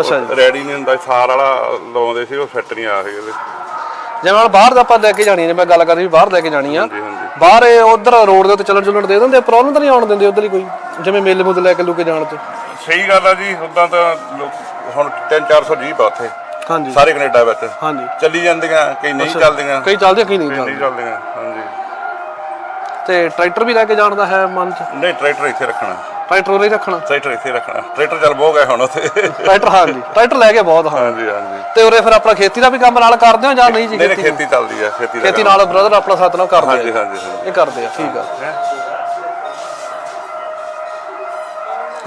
ਅੱਛਾ ਜੀ। ਰੈਡੀ ਨਹੀਂ ਹੁੰਦਾ ਸਾਰ ਵਾਲਾ ਲਵਾਉਂਦੇ ਸੀ ਉਹ ਫਿੱਟ ਨਹੀਂ ਆ ਰਹੀ ਇਹਦੇ। ਜਿਵੇਂ ਹੁਣ ਬਾਹਰ ਦਾ ਆਪਾਂ ਲੈ ਕੇ ਜਾਣੀ ਨੇ ਮੈਂ ਗੱਲ ਕਰ ਰਹੀ ਬਾਹਰ ਲੈ ਕੇ ਜਾਣੀ ਆ। ਬਾਹਰ ਉਧਰ ਰੋਡ ਦੇ ਉੱਤੇ ਚੱਲਣ ਚੁਲਣ ਦੇ ਦਿੰਦੇ ਪ੍ਰੋਬਲਮ ਤਾਂ ਨਹੀਂ ਆਉਣ ਦਿੰਦੇ ਉਧਰ ਹੀ ਕੋਈ ਜਿਵੇਂ ਮੇਲੇ ਮੁੱਦੇ ਲੈ ਕੇ ਲੁਕੇ ਜਾਣ ਤੇ। ਸਹੀ ਗੱਲ ਆ ਜੀ ਉਦਾਂ ਤਾਂ ਲੋਕ ਹੁਣ 3-400 ਜੀਪ ਆ ਉੱਥੇ। ਹਾਂਜੀ। ਸਾਰੇ ਕੈਨੇਡਾ ਵਿੱਚ। ਹਾਂਜੀ। ਚੱਲੀ ਜਾਂਦੀਆਂ ਕਈ ਨਹੀਂ ਚੱਲਦੀਆਂ। ਕਈ ਚੱਲਦੇ ਕਈ ਨਹੀਂ ਚੱਲਦੀਆਂ ਹਾਂਜੀ। ਤੇ ਟਰੈਕਟਰ ਵੀ ਲੈ ਕੇ ਜਾਣ ਦਾ ਹੈ ਮਨ ਚ? ਨਹੀਂ ਟਰੈਕਟਰ ਇੱਥੇ ਰੱਖਣਾ। ਟਰੈਕਟਰ ਉਰੇ ਹੀ ਰੱਖਣਾ। ਟਰੈਕਟਰ ਇੱਥੇ ਰੱਖਣਾ। ਟਰੈਕਟਰ ਚੱਲ ਬਹੁ ਗਏ ਹੁਣ ਉੱਥੇ। ਟਰੈਕਟਰ ਹਾਂਜੀ। ਟਰੈਕਟਰ ਲੈ ਕੇ ਬਹੁਤ ਹਾਂ। ਹਾਂਜੀ ਹਾਂਜੀ। ਤੇ ਉਰੇ ਫਿਰ ਆਪਣਾ ਖੇਤੀ ਦਾ ਵੀ ਕੰਮ ਨਾਲ ਕਰਦੇ ਹੋ ਜਾਂ ਨਹੀਂ ਜੀ ਨਹੀਂ ਨਹੀਂ ਖੇਤੀ ਚੱਲਦੀ ਆ ਖੇਤੀ ਦਾ ਖੇਤੀ। ਨਾਲ ਬ੍ਰਦਰ ਆਪਣਾ ਸਾਥ ਨਾਲ ਕਰਦੇ ਹਾਂਜੀ ਆ। ਹਾਂਜੀ ਹਾਂਜੀ ਇਹ ਕਰਦੇ ਆ ਠੀਕ ਆ?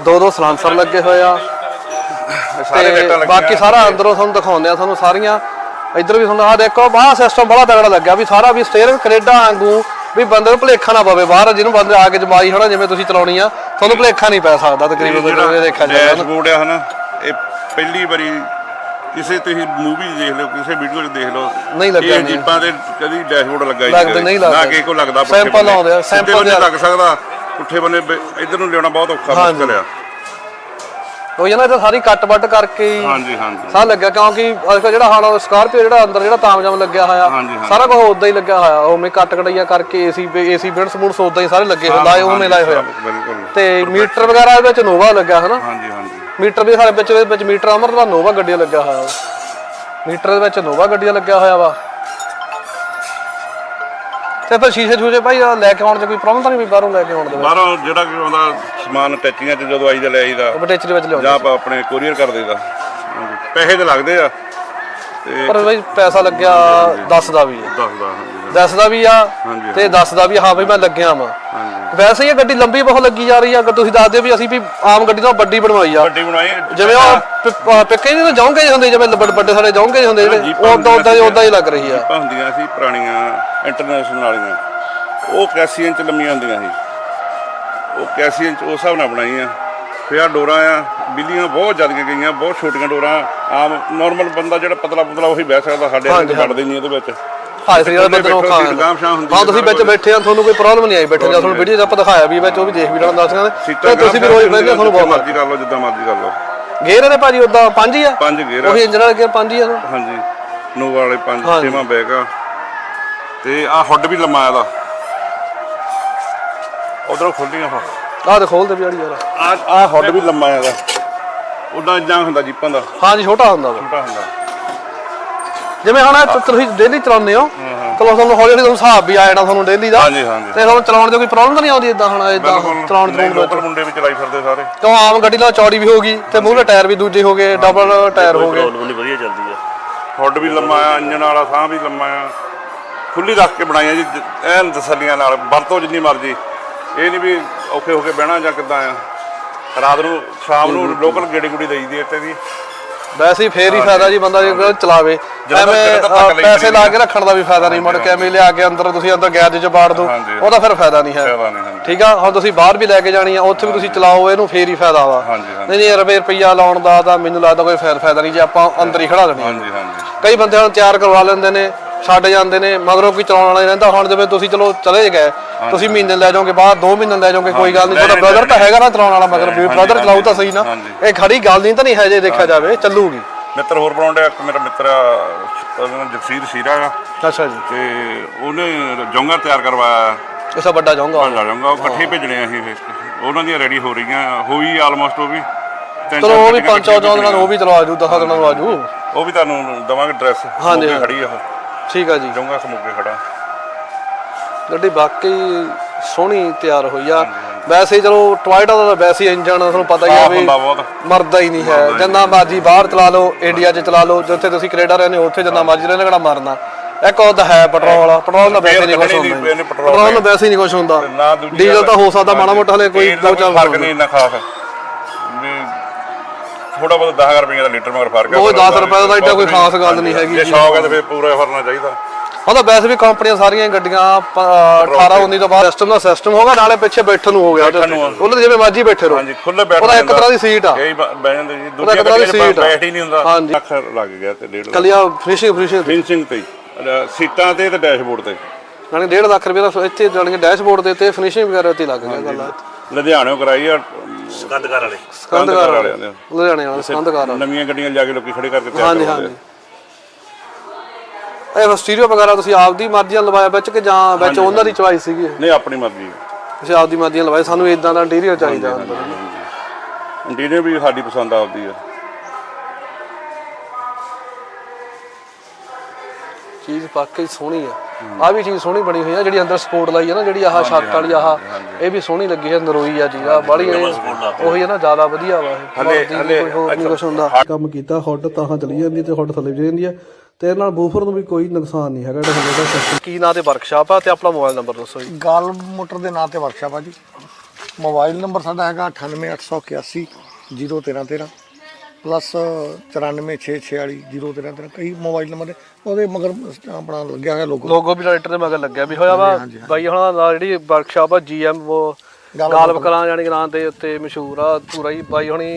ਦੋ ਦੋ ਸਲਾਂਸਰ ਲੱਗੇ ਹੋਏ ਆ। ਸਾਰੇ ਤੇ ਰੇਟਾਂ ਲੱਗੀਆਂ ਬਾਕੀ ਸਾਰਾ ਅੰਦਰੋਂ ਤੁਹਾਨੂੰ ਦਿਖਾਉਂਦੇ ਆ ਤੁਹਾਨੂੰ ਸਾਰੀਆਂ। ਇੱਧਰ ਵੀ ਤੁਹਾਨੂੰ ਆ ਦੇਖੋ ਬਾਹਰ ਸਿਸਟਮ ਬੜਾ ਤਗੜਾ ਲੱਗਿਆ ਵੀ ਸਾਰਾ ਵੀ ਸਟੇਅਰਿੰਗ ਕੈਨੇਡਾ ਵਾਂਗੂ ਵੀ ਬੰਦੇ ਨੂੰ ਭੁਲੇਖਾ ਨਾ ਪਵੇ ਬਾਹਰ ਜਿਹਨੂੰ ਬੰਦੇ ਆ ਕੇ ਜਮਾਈ ਹੋਣਾ ਜਿਵੇਂ ਤੁਸੀਂ ਚਲਾਉਣੀ ਆ ਤੁਹਾਨੂੰ ਭੁਲੇਖਾ ਨਹੀਂ ਪੈ ਸਕਦਾ ਤਕਰੀਬਨ ਜਦੋਂ ਇਹ ਦੇਖਿਆ ਨਾ। ਡੈਸ਼ਬੋਰਡ ਆ ਹਨਾ ਇਹ ਪਹਿਲੀ ਵਾਰੀ ਕਿਸੇ ਤੁਸੀਂ ਮੂਵੀ ਦੇਖ ਲਓ ਕਿਸੇ ਵੀਡੀਓ 'ਚ ਦੇਖ ਲਓ ਨਹੀਂ ਲੱਗਿਆ ਇਹ। ਜੀਪਾਂ ਦੇ ਕਦੀ ਡੈਸ਼ਬੋਰਡ ਲੱਗਾ ਹੀ ਲੱਗਦਾ। ਨਹੀਂ ਲੱਗਦਾ। ਨਾ ਕਿਸੇ ਕੋ ਲੱਗਦਾ ਬੰਨੇ। ਲਾਉਂਦੇ ਆ, ਦੇ- ਲੱਗ ਸਕਦਾ ਪੁੱਠੇ ਬੰਨੇ ਇੱਧਰ ਨੂੰ ਲਿਆਉਣਾ ਬਹੁਤ ਔਖਾ। ਮੁਸ਼ਕਲ ਆ ਉਹ ਜਨਾ ਤਾਂ ਸਾਰੀ ਕੱਟ ਵੱਟ ਕਰਕੇ ਹੀ ਹਾਂਜੀ ਹਾਂਜੀ ਸਾਹ ਲੱਗਿਆ ਕਿਉਂਕਿ ਅੱਜ ਕੱਲ੍ਹ ਜਿਹੜਾ ਹਾਲ ਸਕਾਰਪੀਓ ਜਿਹੜਾ ਅੰਦਰ ਜਿਹੜਾ ਤਾਮਜਾਮ ਲੱਗਿਆ ਹੋਇਆ ਹਾਂਜੀ, ਹਾਂਜੀ। ਸਾਰਾ ਕੁਝ ਉਦਾਂ ਹੀ ਲੱਗਿਆ ਹੋਇਆ ਉਵੇਂ ਕੱਟ ਕਟਈਆ ਕਰਕੇ ਏਸੀ ਏਸੀ ਬਿੰਡਸ ਬੁੰਡਸ ਉਦਾਂ ਹੀ ਸਾਰੇ ਲੱਗੇ ਲਾਏ ਉਵੇਂ ਲਾਏ ਹੋਏ ਆ। ਬਿਲਕੁਲ ਤੇ ਮੀਟਰ ਵਗੈਰਾ ਇਹਦੇ ਵਿੱਚ ਨੋਵਾ ਲੱਗਾ ਹੈ ਨਾ ਹਾਂਜੀ ਹਾਂਜੀ ਮੀਟਰ ਵੀ ਸਾਰੇ ਵਿੱਚ ਵਿੱਚ ਮੀਟਰ ਅਮਰ ਦਾ ਨੋਵਾ ਗੱਡੀਆਂ ਲੱਗਿਆ ਹੋਇਆ ਵਾ। ਮੀਟਰ ਦੇ ਵਿੱਚ ਨੋਵਾ ਗੱਡੀਆਂ ਲੱਗਿਆ ਹੋਇਆ ਵਾ ਤੇ ਫਿਰ ਸ਼ੀਸ਼ੇ ਛੂਸ਼ੇ ਭਾਈ ਆਹ ਲੈ ਕੇ ਆਉਣ ਚ ਕੋਈ ਪ੍ਰੋਬਲਮ ਤਾਂ ਨਹੀਂ ਵੀ ਬਾਹਰੋਂ ਲੈ ਕੇ ਆਉਣ ਦੇ ਵਿੱਚ? ਬਾਹਰੋਂ ਜਿਹੜਾ ਕਿ ਆਉਂਦਾ ਸਮਾਨ ਟੈਚੀਆਂ 'ਚ ਜਦੋਂ ਆਈਦਾ ਲੈ ਆਈਦਾ। ਬਟੇਚਰੀ ਵਿੱਚ ਲਿਆਉਂਦੇ ਜਾਂ ਆਪਾਂ ਆਪਣੇ ਕੋਰੀਅਰ ਕਰ ਦੇਈਦਾ। ਪੈਸੇ ਤੇ ਲੱਗਦੇ ਆ। ਤੇ ਪਰ ਭਾਈ ਪੈਸਾ ਲੱਗਿਆ 10 ਦਾ ਵੀ। ਹੈ ਦੱਸਦਾ ਹਾਂਜੀ। ਦੱਸਦਾ ਵੀ ਆ ਹਾਂਜੀ। ਤੇ ਦੱਸਦਾ ਵੀ ਹਾਂ ਵੀ ਮੈਂ ਲੱਗਿਆ ਵਾਂ। ਹਾਂਜੀ। ਵੈਸੇ ਹੀ ਇਹ ਗੱਡੀ ਲੰਬੀ ਬਹੁਤ ਲੱਗੀ ਜਾ ਰਹੀ ਆ ਅਗਰ ਤੁਸੀਂ ਦੱਸਦੇ ਵੀ ਅਸੀਂ ਵੀ ਆਮ ਗੱਡੀ ਤੋਂ ਵੱਡੀ ਬਣਵਾਈ ਆ। ਵੱਡੀ ਬਣਾਈ ਜਿਵੇਂ ਉਹ ਪਿ- ਪਿੱਕੇ ਜਿਹੇ ਜਾਉਂਗੇ ਜਿਹੇ ਹੁੰਦੇ ਜਿਵੇਂ ਵੱਡੇ ਵੱਡੇ ਸਾਰੇ ਜਾਉਂਗੇ ਜਿਹੇ ਹੁੰਦੇ ਜਿਹੜੇ ਜੀਪਾਂ ਉਦਾਂ ਉਦਾਂ ਹੁੰਦੀਆਂ ਉਦਾਂ ਹੀ ਲੱਗ ਰਹੀ ਆ। ਜੀਪਾਂ ਹੁੰਦੀਆਂ ਸੀ ਪੁਰਾਣੀਆਂ ਇੰਟਰਨੈਸ਼ਨਲ ਵਾਲੀਆਂ। ਉਹ ਕੈਸੀ ਇੰਚ ਲੰਮੀਆਂ ਹੁੰਦੀਆਂ ਸੀ। ਉਹ ਕੈਸੀ ਇੰਚ ਉਸ ਹਿਸਾਬ ਨਾਲ ਬਣਾਈਆਂ। ਫਿਰ ਆਹ ਡੋਰਾਂ ਆ ਬਿੱਲੀਆਂ ਬਹੁਤ ਜ਼ਿਆਦੀਆਂ ਗਈਆਂ ਬਹੁਤ ਛੋਟੀਆਂ ਡੋਰਾਂ। ਆਮ ਨਾਰਮਲ ਬੰਦਾ ਜਿਹੜਾ ਪਤਲਾ ਪਤਲਾ ਉਹੀ ਬਹਿ ਸਕਦਾ ਸਾਡੇ ਤੇ ਵੜਦੇ ਨਹੀਂ ਇਹਦੇ ਵਿੱਚ। ਹਾਂ ਸਰੀ ਵਾਲਾ ਬੰਦੇ ਨੂੰ ਹੁੰਦੀ ਹਾਂ ਤੁਸੀਂ ਵਿੱਚ ਬੈਠੇ ਆ ਤੁਹਾਨੂੰ ਕੋਈ ਪ੍ਰੋਬਲਮ ਨਹੀਂ ਆਈ ਬੈਠੇ ਜਾਂ ਤੁਹਾਨੂੰ ਵੀਡੀਓ 'ਚ ਆਪਾਂ ਦਿਖਾਇਆ ਵੀ ਵਿੱਚ ਉਹ ਵੀ ਦੇਖ ਵੀ ਲੈਣਾ ਦੱਸ ਸਕਦੇ ਸੀਟਾਂ ਤੇ ਤੁਸੀਂ ਵੀ ਰੋਜ਼ ਬੈਠਦੇ ਤੁਹਾਨੂੰ ਬਹੁਤ ਮਰਜ਼ੀ ਕਰ ਲਓ ਜਿੱਦਾਂ ਮਰਜ਼ੀ ਕਰ ਲਓ। ਗੇਅਰ ਇਹਦੇ ਭਾਜੀ ਉਦਾਂ ਪੰਜ ਹੀ ਆ? ਪੰਜ ਗੇਅਰ ਆ। ਉਹੀ ਇੰਜਨ ਵਾਲੇ ਗੇਅਰ ਪੰਜ ਹੀ ਆ ਨਾ? ਹਾਂਜੀ ਨੋਵਾ ਵਾਲੇ ਪੰਜ ਹਾਂਜੀ। ਛੇਵਾਂ ਬੈਗ ਆ। ਤੇ ਆਹ ਹੁੱਡ ਵੀ ਲੰਮਾ ਇਹਦਾ। ਉਧਰੋਂ ਖੁੱਲੀਆਂ ਹੋ ਆਹ ਤੇ ਖੋਲ ਦੇ ਵੀ ਆੜੀ ਯਾਰ ਆ ਆ ਹੁੱਡ ਵੀ ਲੰਮਾ ਇਹਦਾ। ਉਦਾਂ ਜਾਂ ਹੁੰਦਾ ਜੀਪਾਂ ਦਾ। ਹਾਂ ਜੀ ਛੋਟਾ ਹੁੰਦਾ ਛੋਟਾ ਹੁੰਦਾ। ਜਿਵੇਂ ਹੁਣ ਇਹ ਤੁਸੀਂ ਡੇਲੀ ਚਲਾਉਂਦੇ ਹੋ ਚਲੋ ਤੁਹਾਨੂੰ ਹੌਲੀ ਹੌਲੀ ਤੁਹਾਨੂੰ ਹਿਸਾਬ ਵੀ ਆ ਜਾਣਾ ਤੁਹਾਨੂੰ ਡੇਲੀ ਦਾ। ਹਾਂਜੀ ਹਾਂਜੀ। ਤੇ ਤੁਹਾਨੂੰ ਚਲਾਉਣ ਦੀ ਕੋਈ ਪ੍ਰੋਬਲਮ ਤਾਂ ਨਹੀਂ ਆਉਂਦੀ ਇਦਾਂ ਹੁਣ ਇਦਾਂ ਚਲਾਉਣ ਚਲਾਉਣ ਲੋਕਲ ਮੁੰਡੇ ਵੀ ਚਲਾਈ ਫਿਰਦੇ ਸਾਰੇ। ਕਿਉਂ ਆਮ ਗੱਡੀ ਨਾਲ ਚੌੜੀ ਵੀ ਹੋਗੀ ਤੇ ਮੂਹਰੇ ਟਾਇਰ ਵੀ ਦੂਜੇ ਹੋ ਗਏ ਡਬਲ ਟਾਇਰ ਹੋ ਗਏ। ਪ੍ਰੋਬਲਮ ਨਹੀਂ ਵਧੀਆ ਚੱਲਦੀ ਆ। ਹੁੱਡ ਵੀ ਲੰਮਾ ਆ ਇੰਜਨ ਵਾਲਾ ਸਾਹ ਵੀ ਲੰਮਾ ਆ। ਖੁੱਲੀ ਰੱਖ ਕੇ ਬਣਾਈਆਂ ਜ- ਐਨ ਤਸੱਲੀਆਂ ਨਾਲ ਵਰਤੋ ਜਿੰਨੀ ਮਰਜ਼ੀ। ਇਹ ਨਹੀਂ ਵੀ ਔਖੇ ਹੋ ਕੇ ਬਹਿਣਾ ਜਾਂ ਕਿੱਦਾਂ ਆ। ਰਾਤ ਨੂੰ ਸ਼ਾਮ ਨੂੰ ਲੋਕਲ ਗੇੜੀ ਗੁੜੀ ਦੇਈਦੀ ਇੱਥੇ ਵੀ। ਵੈਸੇ ਹੀ ਫੇਰ ਹੀ ਫਾਇਦਾ ਜੀ ਬੰਦਾ ਜੇ ਚਲਾਵੇ ਐਵੇਂ ਪੈਸੇ ਲਾ ਕੇ ਰੱਖਣ ਦਾ ਵੀ ਫਾਇਦਾ ਨਹੀਂ ਮੁੜ ਕੇ ਐਵੇਂ ਲਿਆ ਕੇ ਅੰਦਰ ਤੁਸੀਂ ਅੰਦਰ ਗੈਰੇਜ 'ਚ ਬਾੜ ਹਾਂਜੀ। ਉਹਦਾ ਫਿਰ ਫਾਇਦਾ ਨਹੀਂ ਹੈ ਠੀਕ ਆ ਹੁਣ ਤੁਸੀਂ ਬਾਹਰ ਵੀ ਲੈ ਕੇ ਜਾਣੀ ਆ ਉੱਥੇ ਵੀ ਤੁਸੀਂ ਚਲਾਓ ਇਹਨੂੰ ਫੇਰ ਹੀ ਫਾਇਦਾ ਵਾ। ਨਹੀਂ ਨਹੀਂ ਰੁਪਏ ਰੁਪਈਆ ਲਾਉਣ ਦਾ ਤਾਂ ਮੈਨੂੰ ਲੱਗਦਾ ਕੋਈ ਫਾਇਦਾ ਨਹੀਂ ਜੇ ਆਪਾਂ ਅੰਦਰ ਹੀ ਖੜਾ ਆ। ਹਾਂਜੀ ਹਾਂਜੀ ਕਈ ਬੰਦੇ ਹੁਣ ਤਿਆਰ ਕਰਵਾ ਲੈਂਦੇ ਨੇ ਛੱਡ ਜਾਂਦੇ ਨੇ ਮਗਰੋਂ ਕੋਈ ਚਲਾਉਣ ਵਾਲਾ ਨਹੀਂ ਰਹਿੰਦਾ। ਹੁਣ ਜਿਵੇਂ ਤੁਸੀਂ ਚਲੋ ਚਲੇ ਗਏ ਤੁਸੀਂ ਮਹੀਨੇ ਲੈ ਜਾਓਗੇ ਬਾਅਦ 2 ਮਹੀਨੇ ਲੈ ਜਾਓਗੇ ਕੋਈ ਗੱਲ ਨਹੀਂ। ਤੁਹਾਡਾ ਬ੍ਰਦਰ ਤਾਂ ਹੈਗਾ ਨਾ। ਚਲਾਉਣ ਵਾਲਾ ਮਗਰ ਵੀ ਬ੍ਰਦਰ ਚਲਾਊ ਤਾਂ ਸਹੀ ਨਾ। ਇਹ ਖੜੀ ਗੱਲ ਨਹੀਂ ਤਾਂ ਨਹੀਂ ਹੈ ਜੇ ਦੇਖਿਆ ਜਾਵੇ ਚੱਲੂਗੀ। ਮਿੱਤਰ ਹੋਰ ਬਣਾਉਂਦਾ ਇੱਕ ਮੇਰਾ ਮਿੱਤਰ ਜਗਸੀਰ ਸੀਰਾ ਅੱਛਾ ਜੀ। ਤੇ ਉਹਨੇ ਜੌਂਗਾ ਤਿਆਰ ਕਰਵਾਇਆ। ਇਸਾ ਵੱਡਾ ਜਾਊਂਗਾ ਭਾਂਜਾ ਜਾਊਂਗਾ ਉਹ ਇਕੱਠੇ ਭੇਜਣੇ ਆ ਅਸੀਂ। ਉਹਨਾਂ ਦੀਆਂ ਰੈਡੀ ਹੋ ਰਹੀਆਂ ਹੋਈ ਆਲਮੋਸਟ ਉਹ ਵੀ। ਚਲੋ ਚਾਰ ਉਹ ਵੀ ਪੰਜ ਚੌ ਦਿਨਾਂ ਉਹ ਵੀ ਚਲਵਾ ਜੂ ਦਸਾਂ ਦਿਨਾਂ ਨੂੰ ਆਜੂ ਉਹ ਵੀ ਤੁਹਾਨੂੰ ਦਵਾਂਗੇ ਡਰੈਸ ਹਾਂਜੀ। ਖੜੀ ਆ ਉਹ। ਠੀਕ ਆ ਜੀ। ਜੌਂਗਾ ਸਮੋਗੇ ਖੜਾ। ਗੱਡੀ ਵਾਕਈ ਸੋਹਣੀ ਤਿਆਰ ਹੋਈ ਆ। ਵੈਸੇ ਚਲੋ ਟੋਇਟਾ ਦਾ ਤਾਂ ਵੈਸੇ ਇੰਜਨ ਤੁਹਾਨੂੰ ਪਤਾ ਹੀ ਆ ਵੀ ਮਰਦਾ ਹੀ ਨਹੀਂ ਹੈ। ਜਿੰਨਾ ਮਰਜ਼ੀ ਬਾਹਰ ਚਲਾ ਲਓ ਇੰਡੀਆ 'ਚ ਚਲਾ ਲਓ ਜਿੱਥੇ ਤੁਸੀਂ ਕੈਨੇਡਾ ਰਹਿੰਦੇ ਹੋ ਉੱਥੇ ਜਿੰਨਾ ਮਰਜ਼ੀ ਰਹਿੰਦੇ ਕਿਹੜਾ ਮਰਨਾ। ਇੱਕ ਉਹ ਤਾਂ ਹੈ ਪੈਟਰੋਲ ਵਾਲਾ। ਪੈਟਰੋਲ ਦਾ ਵੈਸੇ ਨਹੀਂ ਕੱਢਣੀ ਹੁੰਦਾ। ਪੈਟਰੋਲ ਦਾ ਵੈਸੇ ਨਹੀਂ ਕੁਝ ਹੁੰਦਾ। ਨਾ ਡੀਜ਼ਲ ਤਾਂ ਹੋ ਸਕਦਾ ਮਾੜਾ ਮੋਟਾ ਹਲੇ ਕੋਈ ਫ਼ਰਕ ਨਹੀਂ ਇੰਨਾ ਖਾਸ। ਥੋੜਾ ਬਹੁਤ 10000 ਰੁਪਏ ਦਾ ਲੀਟਰ ਮਗਰ ਫ਼ਰਕ ਹੈ ਉਹ ਪਰ 10 ਉਹਦਾ ਰੁਪਏ ਦਾ ਏਡਾ ਕੋਈ ਖਾਸ ਗੱਲ ਨਹੀਂ ਹੈਗੀ ਜੇ। ਸ਼ੌਕ ਹੈ ਤਾਂ ਫਿਰ ਪੂਰਾ ਫਰਨਾ ਚਾਹੀਦਾ। ਉਹਦਾ ਵੈਸੇ ਵੀ ਕੰਪਨੀਆਂ ਸਾਰੀਆਂ ਹੀ ਗੱਡੀਆਂ ਪ- 18 19 ਤੋਂ। ਬਾਅਦ ਸਿਸਟਮ ਦਾ ਸਿਸਟਮ ਹੋਗਾ ਨਾਲੇ ਪਿੱਛੇ ਬੈਠਣ ਨੂੰ ਹੋ ਗਿਆ। ਬੈਠਣ ਨੂੰ। ਉਹਦੇ ਜਿਵੇਂ ਮਰਜ਼ੀ ਬੈਠੇ ਰਹੋ। ਹਾਂਜੀ ਖੁੱਲੇ ਬੈਠ ਉਹਦਾ ਇੱਕ ਤਰ੍ਹਾਂ ਦੀ ਸੀਟ ਆ। ਕਈ ਬ- ਬਹਿ ਜਾਂਦੇ ਜੀ। ਦੀ ਸੀਟ ਆ। ਬੈਠ ਹੀ ਨਹੀਂ ਹੁੰਦਾ। ਹਾਂਜੀ। ਲੱਖ ਲੱਗ ਗਿਆ ਤੇ ਡੇਢ ਕੱਲੀਆਂ ਫਿਨਿਸ਼ਿੰਗ ਫਿਨਿਸ਼ਿੰਗ ਫਿਨਿਸ਼ਿੰਗ ਤੇ ਹੀ। ਸੀਟਾਂ ਤੇ ਤੇ ਡੈਸ਼ਬੋਰਡ ਤੇ। ਯਾਨੀ 1.5 ਲੱਖ ਰੁਪਏ ਦਾ ਇੱਥੇ ਜਾਣੀ ਡੈਸ਼ਬੋਰਡ ਦੇ ਤੇ ਫਿਨਿਸ਼ਿੰਗ ਵਗੈਰਾ ਤੇ ਲੱਗ ਗਿਆ ਗੱਲ ਲੁਧਿਆਣਿਓਂ ਕਰਾਈ ਆ ਸਕੰਦਕਾਰ ਵਾਲੇ। ਸਕੰਦਕਾਰ ਵਾਲਿਆਂ ਨੇ ਲੁਧਿਆਣੇ ਵਾਲਾ ਸਕੰਦਕਾਰ ਵਾਲਾ। ਨਵੀਆਂ ਗੱਡੀਆਂ ਲਿਜਾ ਕੇ ਲੋਕੀ ਖੜੇ ਕਰਕੇ ਤਿਆਰ ਹਾਂਜੀ ਹਾਂਜੀ। ਇਹ ਸਟੀਰੀਓ ਵਗੈਰਾ ਤੁਸੀਂ ਆਪਦੀ ਮਰਜ਼ੀ ਨਾਲ ਲਵਾਇਆ ਵਿੱਚ ਕਿ ਜਾਂ ਵਿੱਚ ਉਹਨਾਂ ਦੀ ਚੁਆਇਸ ਸੀਗੀ? ਨਹੀਂ ਆਪਣੀ ਮਰਜ਼ੀ ਤੁਸੀਂ ਆਪਦੀ ਮਰਜ਼ੀ ਨਾਲ ਲਵਾਇਆ ਸਾਨੂੰ ਇਦਾਂ ਦਾ ਇੰਟੀਰੀਅਰ ਚਾਹੀਦਾ ਅੰਦਰ ਇੰਟੀਰੀਅਰ ਵੀ ਸਾਡੀ ਪਸੰਦ ਆਪਦੀ ਆ ਵਾਕਈ ਸੋਹਣੀ ਆ। ਆ ਵੀ ਚੀਜ਼ ਸੋਹਣੀ ਬਣੀ ਹੋਈ ਆ ਜਿਹੜੀ ਅੰਦਰ ਸਪੋਰਟ ਲਾਈ ਆ ਨਾ ਜਿਹੜੀ ਆਹ ਛੱਤ ਵਾਲੀ ਆਹ ਇਹ ਵੀ ਸੋਹਣੀ ਲੱਗੀ ਹੈ ਨਰੋਈ ਆ ਜੀ ਆ ਬਾਲੀ ਉਹੀ ਆ ਨਾ ਜ਼ਿਆਦਾ ਵਧੀਆ ਵਾ ਇਹ। ਹਲੇ ਹਲੇ ਕੋਈ ਹੋਰ ਨਹੀਂ ਕੁਛ ਹੁੰਦਾ। ਕੰਮ ਕੀਤਾ ਹੁੱਡ ਤਾਂ ਚਲੀ ਜਾਂਦੀ ਤੇ ਹੁੱਡ ਥੱਲੇ ਵੀ ਜਾਂਦੀ ਆ। ਤੇ ਇਹਦੇ ਨਾਲ ਬੂਫਰ ਨੂੰ ਵੀ ਕੋਈ ਨੁਕਸਾਨ ਨਹੀਂ ਹੈਗਾ ਜਿਹੜਾ ਥੱਲੇ ਦਾ ਸਿਸਟਮ ਕੀ ਨਾਂ ਤੇ ਵਰਕਸ਼ਾਪ ਆ ਤੇ ਆਪਣਾ ਮੋਬਾਈਲ ਨੰਬਰ ਦੱਸੋ ਜੀ। ਗਾਲ ਮੋਟਰ ਦੇ ਨਾਂ ਤੇ ਵਰਕਸ਼ਾਪ ਆ ਜੀ। ਮੋਬਾਈਲ ਨੰਬਰ ਸਾਡਾ ਹੈਗਾ 98881 01313 ਪਲੱਸ 9466401313 ਕਈ ਮੋਬਾਈਲ ਨੰਬਰ ਨੇ। ਉਹਦੇ ਮਗਰ ਆਪਣਾ ਲੱਗਿਆ ਹੋਇਆ ਲੋਗੋ ਲੋਗੋ ਵੀ ਰਾਈਟਰ ਦੇ ਮਗਰ ਲੱਗਿਆ ਵੀ ਹੋਇਆ ਵਾ। ਬਾਈ ਹੁਣ ਨਾਲ ਜਿਹੜੀ ਵਰਕਸ਼ਾਪ ਆ ਜੀਐਮ ਉਹ ਗਾਲਬ ਕਲਾਂ। ਜਾਨੀ ਨਾਂ ਦੇ ਉੱਤੇ ਮਸ਼ਹੂਰ ਆ ਪੂਰਾ ਹੀ। ਬਾਈ ਹੁਣੀ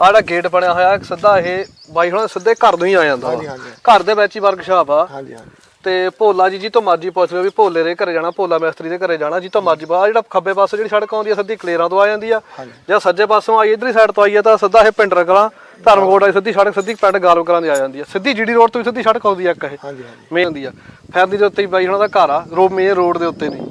ਆ ਜਿਹੜਾ ਗੇਟ ਬਣਿਆ ਹੋਇਆ ਸਿੱਧਾ ਇਹ ਬਾਈ ਹੁਣ ਸਿੱਧੇ ਘਰ ਨੂੰ ਹੀ ਆ ਜਾਂਦਾ ਵਾ। ਹਾਂਜੀ। ਘਰ ਦੇ ਵਿੱਚ ਹੀ ਵਰਕਸ਼ਾਪ ਆ। ਹਾਂਜੀ ਹਾਂਜੀ। ਤੇ ਭੋਲਾ ਜੀ ਜੀ ਤੋਂ ਮਰਜ਼ੀ ਪੁੱਛ ਲਿਓ ਵੀ ਭੋਲੇ ਦੇ ਘਰੇ ਜਾਣਾ ਭੋਲਾ ਮਿਸਤਰੀ ਦੇ ਘਰੇ ਜਾਣਾ ਜੀ ਤੋਂ ਮਰਜ਼ੀ ਬਾ ਜਿਹੜਾ ਖੱਬੇ ਪਾਸੇ ਜਿਹੜੀ ਸੜਕ ਆਉਂਦੀ ਆ ਸਿੱਧੀ ਕਲੇਰਾਂ ਤੋਂ ਆ ਜਾਂਦੀ ਆ। ਜਾਂ ਸੱਜੇ ਪਾਸੋਂ ਆਈ ਇਧਰਲੀ ਸਾਈਡ ਤੋਂ ਆਈ ਆ ਤਾਂ ਸਿੱਧਾ ਇਹ ਪਿੰਡ ਰਗਲਾ ਧਰਮਕੋਟ ਵਾਲੀ ਸਿੱਧੀ ਸੜਕ ਸਿੱਧੀ ਪਿੰਡ ਗਾਲਵ ਕਲਾਂ ਦੀ ਆ ਜਾਂਦੀ ਆ। ਸਿੱਧੀ ਜੀਡੀ ਰੋਡ ਤੋਂ ਵੀ ਸਿੱਧੀ ਸੜਕ ਆਉਂਦੀ ਆ ਇੱਕ ਇਹ ਮੇਨ ਹੁੰਦੀ ਆ। ਫੈਮਲੀ ਦੇ ਉੱਤੇ ਹੀ ਬਾਈ ਉਹਨਾਂ ਦਾ ਘਰ ਆ ਰੋ ਮੇਨ ਰੋਡ ਦੇ ਉੱਤੇ ਨਹੀਂ